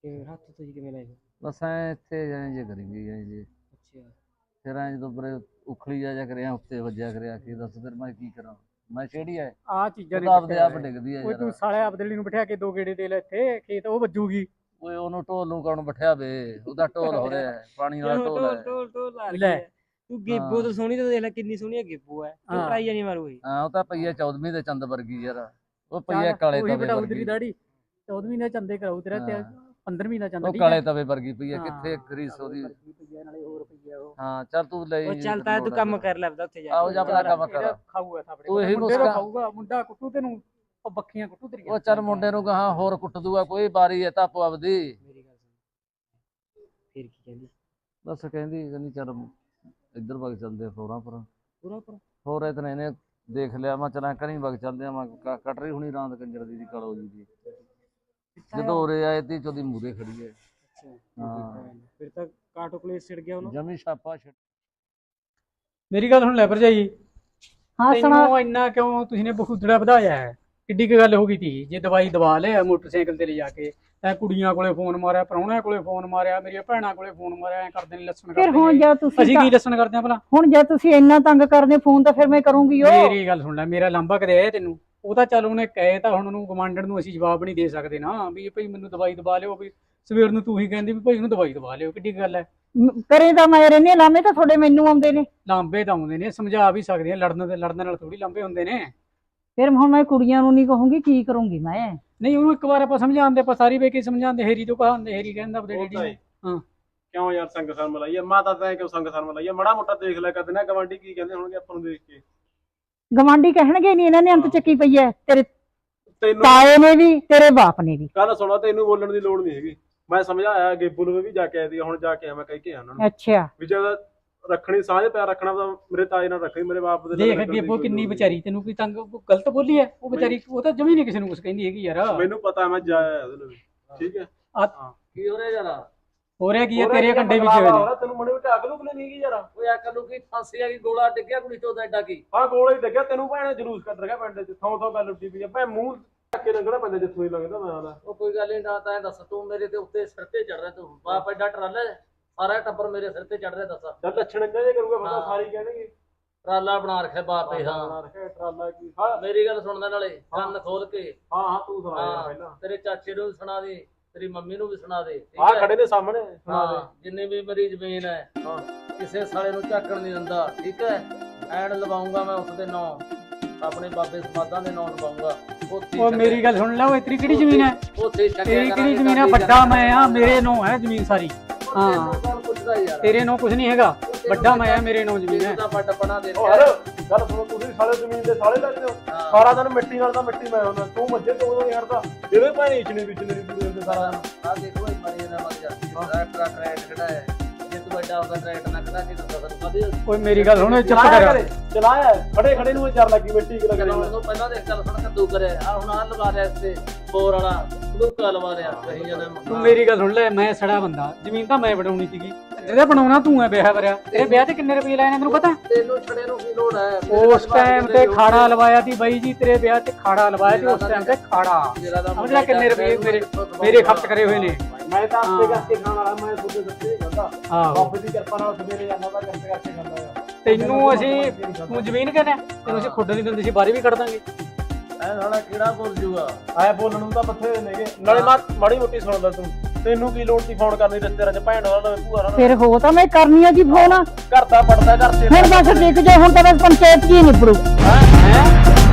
ਕਿ ਹੱਥ ਤੋਂ ਜੀ ਕਿਵੇਂ ਲਾਏ ਬਸ ਐ ਇੱਥੇ ਐਂ ਜੇ ਕਰੀ ਐ ਜੇ। ਅੱਛਾ। ਫਿਰ ਐਂ ਜਦੋਂ ਬਰੇ ਉਖਲੀ ਜਾ ਜਾ ਕਰਿਆ ਉੱਤੇ ਵੱਜਿਆ ਕਰਿਆ ਕਿ ਦੱਸ ਫਿਰ ਮੈਂ ਕੀ ਕਰਾਂ? ਮੈਂ ਛੇੜੀ ਐ। ਆ ਚੀਜ਼ਾਂ ਉਹ ਤਾਂ ਆਪਦੇ ਆਪ ਡਿੱਗਦੀ ਐ ਓਏ ਤੂੰ ਸਾਲੇ ਆਪਦਲੀ ਨੂੰ ਬਿਠਾ ਕੇ ਦੋ ਗੇੜੇ ਦੇ ਲੈ ਇੱਥੇ ਖੇਤ ਉਹ ਵੱਜੂਗੀ। ਓਏ ਉਹਨੂੰ ਢੋਲ ਨੂੰ ਕੌਣ ਬਿਠਿਆ ਵੇ ਉਹਦਾ ਢੋਲ ਹੋ ਰਿਹਾ ਹੈ, ਪਾਣੀ ਵਾਲਾ ਢੋਲ ਢੋਲ ਹੈ ਢੋਲ ਢੋਲ ਲਾ ਲੈ। ਤੂੰ ਗੇਬੋ। ਤਾਂ ਸੋਹਣੀ ਤਾਂ ਦੇਖ ਲੈ ਕਿੰਨੀ ਸੋਹਣੀ ਹੈ ਗੇਬੋ ਹੈ ਤੂੰ ਹਾਂ। ਟਰਾਈ ਜਾਨੀ ਮਾਰੂ ਇਹ ਹਾਂ ਉਹ ਤਾਂ ਪਈਆ 14ਵੀਂ ਦੇ ਚੰਦ ਵਰਗੀ ਯਾਰ। ਉਹ ਪਈਆ ਕਾਲੇ ਉਹੀ ਤਵੇ ਵਰਗੀ। ਦਾੜੀ। 14 ਮਹੀਨੇ ਚੰਦੇ ਕਰਾਉ ਤੇਰਾ ਤੇ ਹਾਂ। 15 ਮਹੀਨਾ ਚੰਦ ਉਹ ਕਾਲੇ? ਤਵੇ ਵਰਗੀ ਪਈਆ ਹਾਂ, ਕਿੱਥੇ ਖਰੀਸ ਉਹਦੀ ਨਾਲੇ ਹੋਰ ਉਹ। ਹਾਂ ਚੱਲ ਤੂੰ ਲੈ ਉਹ ਚੱਲ ਤਾਂ ਤੂੰ ਕੰਮ ਕਰ ਲੈ ਆਪਦਾ ਉੱਥੇ ਜਾ ਆਓ ਜਾ ਆਪਣਾ। ਕੰਮ ਕਰ। ਖਾਊਗਾ ਥਾਪੜੇ ਤੂੰ ਇਹੀ ਮੁੰਡੇ ਖਾਊਗਾ ਮੁੰਡਾ ਕੁੱਟੂ ਤੈਨੂੰ ਉਹ ਬੱਖੀਆਂ ਕੁੱਟੂ ਤੇਰੀਆਂ। ਉਹ ਚੱਲ ਮੁੰਡੇ ਨੂੰ ਕਹਾ ਹੋਰ ਕੁੱਟ ਦੂਗਾ ਕੋਈ ਬਾਰੀ ਹੈ ਤਾਂ ਆਪੋ ਆਪਦੀ। ਮੇਰੀ ਗੱਲ ਸੁਣ। ਫਿਰ ਕੀ ਕਹਿੰਦੀ? ਬਸ ਕਹਿੰਦੀ ਕਹਿੰਦੀ ਚੱਲ ਇੱਧਰ ਵਗ ਚੱਲਦੇ ਆ ਫੋਰਾਂ ਪਰ ਪੂਰਾ ਪੂਰਾ ਹੋਰ ਇਤਨੇ ਇਹਨੇ ਦੇਖ ਲਿਆ ਮੈਂ ਚਲਾਂ ਕਰੀ ਵਗ ਚੱਲਦੇ ਆ ਮੈਂ ਕ- ਕੱਟ ਰਹੀ ਹੁਣੀ ਰਾਂਦ ਕੰਜਰ ਦੀ ਦੀ ਕਾਲੋ ਜੀ ਦੀ। ਜਦੋਂ ਉਰੇ ਆਏ ਤੀ ਚੋਦੀ ਮੂਰੇ ਖੜੀ ਹੈ ਅੱਛਾ। ਹਾਂ। ਫਿਰ ਤਾਂ ਕਾਟੋ ਪਲੇਸ ਛਿੜ ਗਿਆ ਉਹਨੂੰ। ਜਮੀ ਛਾਪਾ ਛੱਡ ਮੇਰੀ ਗੱਲ ਹੁਣ ਲੈ ਭਰਜਾਈ। ਹਾਂ ਸੁਣਾ। ਤੈਨੂੰ ਇੰਨਾ ਕਿਉਂ ਤੁਸੀਂ ਨੇ ਬਖੂਦੜਾ ਵਧਾਇਆ ਹੈ। ਕਿੱਡੀ ਕੁ ਗੱਲ ਹੋ ਗਈ ਤੀ। ਜੇ ਦਵਾਈ ਦਵਾ ਲਿਆ ਮੋਟਰਸਾਈਕਲ ਤੇ ਲੈ ਜਾ ਕੇ ਐ ਕੁੜੀਆਂ ਕੋਲੇ ਫੋਨ ਮਾਰਿਆ ਪ੍ਰਾਹੁਣਿਆਂ ਕੋਲੇ ਫੋਨ ਮਾਰਿਆ ਮੇਰੀਆਂ ਭੈਣਾਂ ਕੋਲੇ ਫੋਨ ਮਾਰਿਆ ਐ ਕਰਦੇ ਨੇ ਲੱਸਣ ਫਿਰ ਕਰਦੇ ਹੁਣ ਨੇ। ਜੇ ਤੁਸੀਂ ਅਸੀਂ ਤਾਂ- ਕੀ ਲੱਸਣ ਕਰਦੇ ਆ ਭਲਾ? ਹੁਣ ਜੇ ਤੁਸੀਂ ਇੰਨਾ ਤੰਗ ਕਰਦੇ ਫੋਨ ਤਾਂ ਫਿਰ ਮੈਂ ਕਰੂੰਗੀ ਉਹ। ਮੇਰੀ ਗੱਲ ਸੁਣ ਲੈ ਮੇਰਾ ਲਾਂਬਾ ਕਦੇ ਆਇਆ ਤੈਨੂੰ? ਉਹ ਤਾਂ ਚੱਲ ਉਹਨੇ ਕਹੇ ਤਾਂ ਹੁਣ ਉਹਨੂੰ ਗਵਾਂਡਣ ਨੂੰ ਅਸੀਂ ਜਵਾਬ ਨਹੀਂ ਦੇ ਸਕਦੇ ਨਾ ਵੀ ਭਈ ਮੈਨੂੰ ਦਵਾਈ ਦਵਾ ਲਿਓ ਵੀ ਸਵੇਰ ਨੂੰ ਤੂੰ ਹੀ ਕਹਿੰਦੀ ਵੀ ਭਾਈ ਇਹਨੂੰ ਦਵਾਈ ਦਵਾ ਲਿਓ ਕਿੱਡੀ ਗੱਲ ਹੈ ਕਰੇ ਤਾਂ ਮੈਂ ਰਹਿੰਦੀ ਲਾਮੇ ਤਾਂ ਤੁਹਾਡੇ ਮੈਨੂੰ ਆਉਂਦੇ ਨੇ। ਲਾਂਬੇ ਤਾਂ ਆਉਂਦੇ ਨੇ ਸਮਝਾ ਵੀ ਸਕਦੇ ਆ ਲੜਨ ਦੇ ਲੜਨ ਨਾਲ ਥੋੜੀ ਲਾਂਬੇ ਹੁੰਦੇ ਨੇ। ਫਿਰ ਹੁਣ ਮੈਂ ਕੁੜੀਆਂ ਨੂੰ ਨਹੀਂ ਕਹੂੰਗੀ ਕੀ ਕਰੂੰਗੀ ਮੈਂ। ਨਹੀਂ ਉਹਨੂੰ ਇੱਕ ਵਾਰ ਆਪਾਂ ਸਮਝਾਉਂਦੇ ਆਪਾਂ ਸਾਰੀ ਵੇ ਕੇ ਸਮਝਾਉਂਦੇ ਹੈਰੀ ਤੋਂ ਕਹਾਂਦੇ ਹੈਰੀ ਕਹਿੰਦਾ ਆਪਣੇ ਡੈਡੀ ਨੂੰ ਹੈ। ਕਿਉਂ ਯਾਰ ਸੰਗ ਸ਼ਰਮ ਲਾਈਏ ਮਾਤਾ ਤਾਂ ਕਿਉਂ ਸੰਗ ਸ਼ਰਮ ਲਾਈਏ ਮੜਾ ਮੋਟਾ ਦੇਖ ਲਿਆ ਕਰਦੇ ਨਾ ਗਵਾਂਢੀ ਕੀ ਕਹਿੰਦੇ ਹੋਣਗੇ ਆਪਾਂ ਨੂੰ ਦੇਖ ਕੇ। ਗਵਾਂਢੀ ਕਹਿਣਗੇ ਨਹੀਂ ਇਹਨਾਂ ਨੇ ਅੰਤ ਚੱਕੀ ਪਈ ਐ? ਤੇਰੇ ਤੈਨੂੰ ਤਾਏ ਨੇ ਵੀ ਤੇਰੇ ਬਾਪ ਨੇ ਵੀ। ਗੱਲ ਸੁਣਾ ਤੈਨੂੰ ਬੋਲਣ ਦੀ ਲੋੜ ਨਹੀਂ ਹੈਗੀ। ਮੈਂ ਸਮਝਾਇਆ ਗੇਬੂ ਨੂੰ ਵੀ ਜਾ ਕੇ ਆਈ ਸੀ ਹੁਣ ਜਾ ਕੇ ਆ ਮੈਂ ਕਹਿ ਕੇ ਉਹਨਾਂ ਨੂੰ। ਅੱਛਾ। ਵੀ ਜਦ ਰੱਖਣੀ ਸਾਂਝ ਪਿਆ ਰੱਖਣਾ ਤਾਂ ਮੇਰੇ ਤਾਏ ਨਾਲ ਰੱਖਣੀ ਮੇਰੇ ਬਾਪ ਦੇ ਨਾਲ ਦੇਖ ਅੱਗੇ ਉਹ ਕਿੰਨੀ। ਵਿਚਾਰੀ ਤੈਨੂੰ ਕੋਈ ਤੰਗ ਉਹ ਗਲਤ ਬੋਲੀ ਹੈ? ਉਹ ਵਿਚਾਰੀ ਉਹ ਤਾਂ ਜਮੀ ਨਹੀਂ ਕਿਸੇ ਨੂੰ ਕੁਝ ਕਹਿੰਦੀ ਹੈਗੀ ਯਾਰ। ਮੈਨੂੰ ਪਤਾ ਮੈਂ ਜਾਇਆ ਉਹਦੇ ਨਾਲ ਠੀਕ ਹੈ? ਕੀ ਹੋ ਰਿਹਾ ਯਾਰ? ਹੋ ਰਿਹਾ ਕੀ ਹੈ? ਤੇਰੇ ਕੰਡੇ ਵਿੱਚ ਹੋਏ ਨੇ। ਹੋ ਤੈਨੂੰ ਮੜੇ ਵਿੱਚ ਅਕਲ ਉਕਲ ਨਹੀਂ ਹੈਗੀ ਯਾਰ। ਓਏ ਅਕਲ ਨੂੰ ਕੀ ਫਾਂਸੀ ਆ ਗਈ ਗੋਲਾ ਡਿੱਗਿਆ ਕੁੜੀ ਤੋਂ ਐਡਾ ਕੀ? ਹਾਂ ਗੋਲੇ ਲੱਗਿਆ ਤੈਨੂੰ ਭੈਣੇ ਜਲੂਸ ਕੱਢ ਰਿਹਾ ਪਿੰਡ ਚ। ਥੋਂ ਥੋਂ ਗੱਲ ਉੱਡੀ ਪਈ ਆ। ਭੈ ਮੂੰਹ ਢੱਕ ਕੇ ਲੰਘਣਾ ਪੈਂਦਾ ਜਿੱਥੋਂ ਹੀ ਲੰਘਦਾ ਮੈਂ ਆਦਾ ਉਹ ਕੋਈ ਗੱਲ ਨਹੀਂ ਨਾ ਤਾਂ ਦੱਸ ਤੂੰ ਮੇਰੇ ਤੇ ਉੱਤੇ ਸਿਰ ਤੇ ਚੜ ਰਿਹਾ ਤੂੰ। ਬਾਪ ਐਡਾ ਟਰਾਲਾ ਹੈ, ਸਾਰਾ ਟੱਬਰ ਮੇਰੇ ਸਿਰ ਤੇ ਚੜ ਰਿਹਾ ਦੱਸ। ਜਦ ਲੱਛਣ ਇੰਨੇ ਜੇ ਕਰੂਗਾ ਤਾਂ ਹਾਂ। ਸਾਰੀ ਕਹਿਣਗੇ। ਟਰਾਲਾ ਬਣਾ ਰੱਖਿਆ ਬਾਪ ਇਹ ਹਾਂ। ਬਣਾ ਰੱਖਿਆ ਟਰਾਲਾ ਕੀ ਹਾਂ। ਮੇਰੀ ਗੱਲ ਸੁਣਨ ਨਾਲੇ ਕੰਨ ਖੋਲ ਕੇ। ਹਾਂ ਹਾਂ ਤੂੰ ਸੁਣਾ ਯਾਰ ਹਾਂ ਪਹਿਲਾਂ। ਤੇਰੇ ਚਾਚੇ ਨੂੰ ਵੀ ਸੁਣਾ ਦੇ ਤੇਰੀ ਮੰਮੀ ਨੂੰ ਵੀ ਸੁਣਾ ਦੇ ਠੀਕ ਹੈ? ਖੜੇ ਨੇ ਸਾਹਮਣੇ ਸੁਣਾ ਦੇ। ਹਾਂ ਜਿੰਨੀ ਵੀ ਮੇਰੀ ਜ਼ਮੀਨ ਹੈ ਹਾਂ। ਕਿਸੇ ਸਾਲੇ ਨੂੰ ਝਾਕਣ ਨਹੀਂ ਦਿੰਦਾ ਠੀਕ ਹੈ? ਐਡ ਲਵਾਉਂਗਾ ਮੈਂ ਉਸ ਦੇ ਨਾਂ ਆਪਣੇ ਬਾਬੇ ਸਮਾਦਾਂ ਦੇ ਨਾਂ ਲਵਾਉਂਗਾ। ਉੱਥੇ ਉਹ ਮੇਰੀ ਗੱਲ ਸੁਣ ਲੈ ਉਹ ਇਤਰੀ ਕਿਹੜੀ ਜ਼ਮੀਨ ਹੈ? ਉੱਥੇ ਤੇਰੀ ਕਰਾਂਗੇ ਕਿਹੜੀ ਜ਼ਮੀਨ ਹੈ? ਵੱਡਾ ਮੈਂ ਆ ਮੇਰੇ ਨਾਂ ਹੈ ਜ਼ਮੀਨ ਸਾਰੀ। ਹਾਂ। ਪੁੱਛਦਾ ਯਾਰ ਤੇਰੇ ਨਾਂ ਕੁਝ ਨਹੀਂ ਹੈਗਾ। ਵੱਡਾ ਮੈਂ ਆ ਮੇਰੇ ਨਾਂ ਜ਼ਮੀਨ ਹੈ। ਦਾ ਵੱਡ ਬਣਾ ਦੇ ਉਹ ਹਰ ਗੱਲ ਸੁਣੋ ਤੁਸੀਂ ਸਾਲੇ ਜ਼ਮੀਨ ਦੇ ਸਾਲੇ ਲੱਗਦੇ ਹੋ। ਸਾਰਾ ਦਿਨ ਮਿੱਟੀ ਨਾਲ ਤਾਂ ਮਿੱਟੀ ਮੈਂ ਹੁੰਦਾ। ਤੂੰ ਮੱਝੇ ਤੋਂ ਨਹੀਂ ਹਟਦਾ। ਇਹਦੇ ਭਾਈ ਇਚਨੇ ਵਿੱਚ ਨਹੀਂ ਪੂਰੇ ਹੁੰਦੇ ਸਾਰਾ ਦਿਨ। ਆ ਦੇਖੋ ਇਹ ਮਾਰੀ ਨਾ ਮਰ ਜਾਂਦੀ ਹੈ। ਟਰੈਕਟਰ ਟਰੈਕਟ ਖੜਾ ਹੈ ਤੂੰ ਟਰੈਕਟ ਨਾ ਕੇ ਤਾਂ ਕਦੇ ਓਏ ਮੇਰੀ ਗੱਲ ਸੁਣ ਚੁੱਪ ਕਰ ਚਲਾਇਆ। ਖੜੇ ਖੜੇ ਨੂੰ ਜਰ ਲੱਗੀ ਮਿੱਟੀ ਕਿ ਤੋਂ ਪਹਿਲਾਂ ਦੇਖ ਚੱਲ ਸੁਣ ਕੱਦੂ ਕਰਿਆ ਆ ਹੁਣ ਆ ਲਵਾ ਰਿਆ ਇੱਥੇ ਬੋਰ ਵਾਲਾ ਲੁੱਕਾ ਲਵਾ ਰਿਆ ਕਹੀ ਜਨਾ ਤੂੰ ਮੇਰੀ ਗੱਲ ਸੁਣ ਲੈ ਮੈਂ ਸੜਾ ਬੰਦਾ ਜ਼ਮੀਨ ਤਾਂ ਮੈਂ ਬਣਾਉਣੀ ਸੀਗੀ। ਜਿਹਦਾ ਬਣਾਉਣਾ ਤੂੰ ਹੈ ਵਿਆਹ ਵਰਿਆ ਤੇਰੇ ਵਿਆਹ ਤੇ ਕਿੰਨੇ ਰੁਪਏ ਲਾਏ ਨੇ ਤੈਨੂੰ ਪਤਾ? ਤੈਨੂੰ ਛੜੇ ਨੂੰ ਕੀ ਲੋੜ ਹੈ? ਉਸ ਟਾਈਮ ਤੇ ਖਾੜਾ ਲਵਾਇਆ ਸੀ ਬਾਈ ਜੀ ਤੇਰੇ ਵਿਆਹ ਤੇ ਖਾੜਾ ਲਵਾਇਆ ਸੀ ਉਸ ਟਾਈਮ ਤੇ ਖਾੜਾ। ਸਮਝ ਲੈ ਕਿੰਨੇ ਰੁਪਏ ਮੇਰੇ ਮੇਰੇ ਖਰਚ ਕਰੇ ਹੋਏ ਨੇ। ਮੈਂ ਤਾਂ। ਆਪੇ ਕਰਕੇ ਖਾਣ ਵਾਲਾ ਮੈਂ ਤੁਹਾਡੇ ਦੱਸੇ ਜਾਂਦਾ। ਆਹੋ। ਬਾਬੇ ਦੀ ਕਿਰਪਾ ਨਾਲ ਸਵੇਰੇ ਜਾਂਦਾ ਤਾਂ ਕਰਕੇ ਕਰਕੇ ਖਾਂਦਾ ਆ। ਤੈਨੂੰ ਅਸੀਂ ਤੂੰ ਜ਼ਮੀਨ ਕਹਿੰਦਾ ਤੈਨੂੰ ਅਸੀਂ ਖੁੱਡ ਨਹੀਂ ਦਿੰਦੇ ਸੀ ਬਾਹਰ ਵੀ ਕੱਢ ਦਾਂਗੇ। ਐ ਸਾਲਾ ਕਿਹੜਾ ਬੋਲ ਜੂਗਾ? ਆਏ ਬੋਲਣ ਨੂੰ ਤਾਂ ਬਥੇਰੇ ਨੇਗੇ। ਨਾਲੇ ਮੈਂ ਮਾੜੀ ਮੋਟੀ ਸੁਣਦਾ ਤੂੰ। ਤੈਨੂੰ ਕੀ ਲੋੜ ਸੀ ਫੋਨ ਕਰਨੀ ਰਿਸ਼ਤੇਦਾਰਾਂ ਚ? ਭੈਣ ਉਹਨਾਂ ਨਾਲ ਭੂਆ ਨਾਲ। ਫਿਰ ਹੋ ਤਾਂ ਮੈਂ ਕਰਨੀ ਆ ਜੀ ਫੋਨ। ਘਰ ਦਾ ਪੜਦਾ ਘਰ ਤੇ ਹੁਣ ਬਸ ਦੇਖ ਜਾ ਹੁਣ ਤਾਂ ਬਸ ਪੰਚਾਇਤ ਕੀ ਨਿਬੜੂ। ਹੈ?